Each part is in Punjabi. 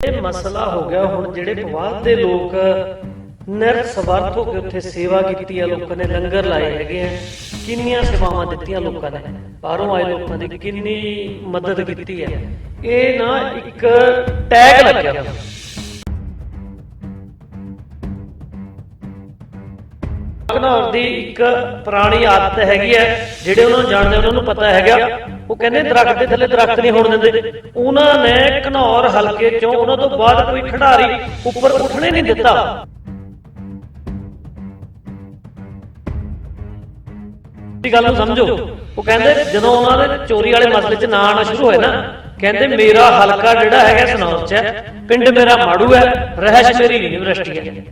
ਇਹ ਮਸਲਾ ਹੋ ਗਿਆ ਹੁਣ ਜਿਹੜੇ ਪਵਾਦ ਦੇ ਲੋਕ ਨਿਰਸਵਾਰਥ ਹੋ ਕੇ ਉੱਥੇ ਸੇਵਾ ਕੀਤੀ ਹੈ ਲੋਕਾਂ ਨੇ ਲੰਗਰ ਲਾਏ ਹੈਗੇ ਆ। ਕਿੰਨੀਆਂ ਸੇਵਾਵਾਂ ਦਿੱਤੀਆਂ ਲੋਕਾਂ ਨੇ? ਬਾਹਰੋਂ ਆਏ ਲੋਕਾਂ ਦੀ ਕਿੰਨੀ ਮਦਦ ਕੀਤੀ ਹੈ ਇਹ ਨਾ ਇੱਕ ਟੈਗ ਲੱਗਿਆ। ਘਨੌਰ ਦੀ ਇੱਕ ਪੁਰਾਣੀ ਆਦਤ ਹੈਗੀ ਹੈ, ਜਿਹੜੇ ਉਹਨਾਂ ਨੂੰ ਜਾਣਦੇ ਉਹਨਾਂ ਨੂੰ ਪਤਾ ਹੈਗਾ। ਉਹ ਕਹਿੰਦੇ ਦਰਖਤ ਦੇ ਥੱਲੇ ਦਰਖਤ ਨਹੀਂ ਹੋਣ ਦਿੰਦੇ। ਉਹਨਾਂ ਨੇ ਘਨੌਰ ਹਲਕੇ ਚੋਂ ਉਹਨਾਂ ਤੋਂ ਬਾਅਦ ਕੋਈ ਖਿਡਾਰੀ ਉੱਪਰ ਉੱਠਣੇ ਨਹੀਂ ਦਿੱਤਾ। ਇਹ ਗੱਲ ਨੂੰ ਸਮਝੋ। ਉਹ ਕਹਿੰਦੇ ਜਦੋਂ ਉਹਨਾਂ ਦੇ ਚੋਰੀ ਵਾਲੇ ਮਸਲੇ 'ਚ ਨਾ ਆਉਣਾ ਸ਼ੁਰੂ ਹੋਏ ਨਾ, ਕਹਿੰਦੇ ਮੇਰਾ ਹਲਕਾ ਜਿਹੜਾ ਹੈਗਾ ਸਨੌਰ 'ਚ ਪਿੰਡ ਮੇਰਾ ਮਾੜੂ ਹੈ, ਰਹਿਸ਼ ਮੇਰੀ ਯੂਨੀਵਰਸਿਟੀ ਹੈ।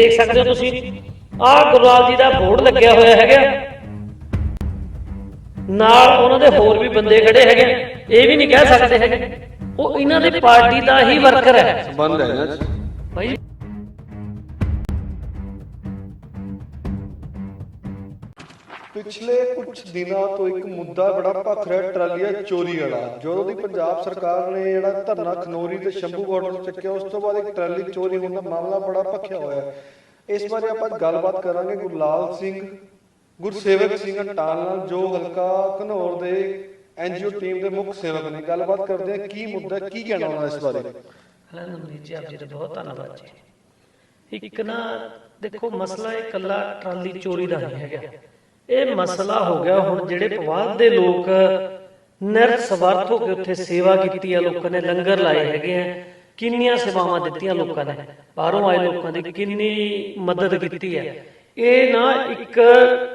ਦੇਖ ਸਕਦੇ ਹੋ ਤੁਸੀਂ। ਆਹ ਗੁਰਵਾਲ ਜੀ ਦਾ ਬੋਰਡ ਲੱਗਿਆ ਹੋਇਆ ਹੈਗਾ। ਨਾਲ ਉਹਨਾਂ ਦੇ ਹੋਰ ਵੀ ਬੰਦੇ ਖੜੇ ਹੈਗੇ। ਇਹ ਵੀ ਨਹੀਂ ਕਹਿ ਸਕਦੇ ਹੈਗੇ। ਉਹ ਇਹਨਾਂ ਦੀ ਪਾਰਟੀ ਦਾ ਹੀ ਵਰਕਰ ਹੈ। ਬੰਦ ਹੈ ਇਹਨਾਂ 'ਚ ਪਿਛਲੇ ਕੁਝ ਦਿਨਾਂ ਤੋਂ ਇੱਕ ਮੁੱਦਾ ਬੜਾ ਭਖ ਰਿਹਾ ਟਰਾਲੀਆ ਚੋਰੀ ਵਾਲਾ ਜਦੋਂ ਦੀ ਪੰਜਾਬ ਸਰਕਾਰ ਨੇ ਜਿਹੜਾ ਧਰਨਾ ਖਨੋਰੀ ਤੇ ਸ਼ੰਭੂ ਬਾਰਡਰ ਚੱਕਿਆ, ਉਸ ਤੋਂ ਬਾਅਦ ਇੱਕ ਟਰਾਲੀ ਚੋਰੀ ਹੋਣ ਦਾ ਮਾਮਲਾ ਬੜਾ ਭਖਿਆ ਹੋਇਆ ਇਸ ਬਾਰੇ ਆਪਾਂ ਗੱਲਬਾਤ ਕਰਾਂਗੇ ਗੁਰਲਾਲ ਸਿੰਘ ਗੁਰਸੇਵਕ ਸਿੰਘ ਅਟਾਲ ਨਾਲ, ਜੋ ਹਲਕਾ ਘਨੌਰ ਦੇ ਐਨਜੀਓ ਟੀਮ ਦੇ ਮੁੱਖ ਸੇਵਕ ਨੇ। ਗੱਲਬਾਤ ਕਰਦੇ ਆ ਕੀ ਮੁੱਦਾ, ਕੀ ਕਹਿਣਾ ਉਹਨਾਂ ਇਸ ਬਾਰੇ? ਹਲਾ ਨਮਰੀਤ ਜੀ, ਆਪ ਜੀ ਦਾ ਬਹੁਤ ਧੰਨਵਾਦ ਜੀ। ਇੱਕ ਨਾ ਦੇਖੋ, ਮਸਲਾ ਇਹ ਟਰਾਲੀ ਚੋਰੀ ਦਾ ਨਹੀਂ ਹੈਗਾ। ਇਹ ਮਸਲਾ ਹੋ ਗਿਆ ਹੁਣ ਜਿਹੜੇ ਪਵਾਦ ਦੇ ਲੋਕ ਨਿਰਸਵਾਰਥ ਹੋ ਕੇ ਉੱਥੇ ਸੇਵਾ ਕੀਤੀ ਹੈ ਲੋਕਾਂ ਨੇ ਲੰਗਰ ਲਾਏ ਹੈਗੇ ਆ ਕਿੰਨੀਆਂ ਸੇਵਾਵਾਂ ਦਿੱਤੀਆਂ ਲੋਕਾਂ ਨੇ ਬਾਹਰੋਂ ਆਏ ਲੋਕਾਂ ਦੀ ਕਿੰਨੀ ਮਦਦ ਕੀਤੀ ਹੈ ਇਹ ਨਾ ਇੱਕ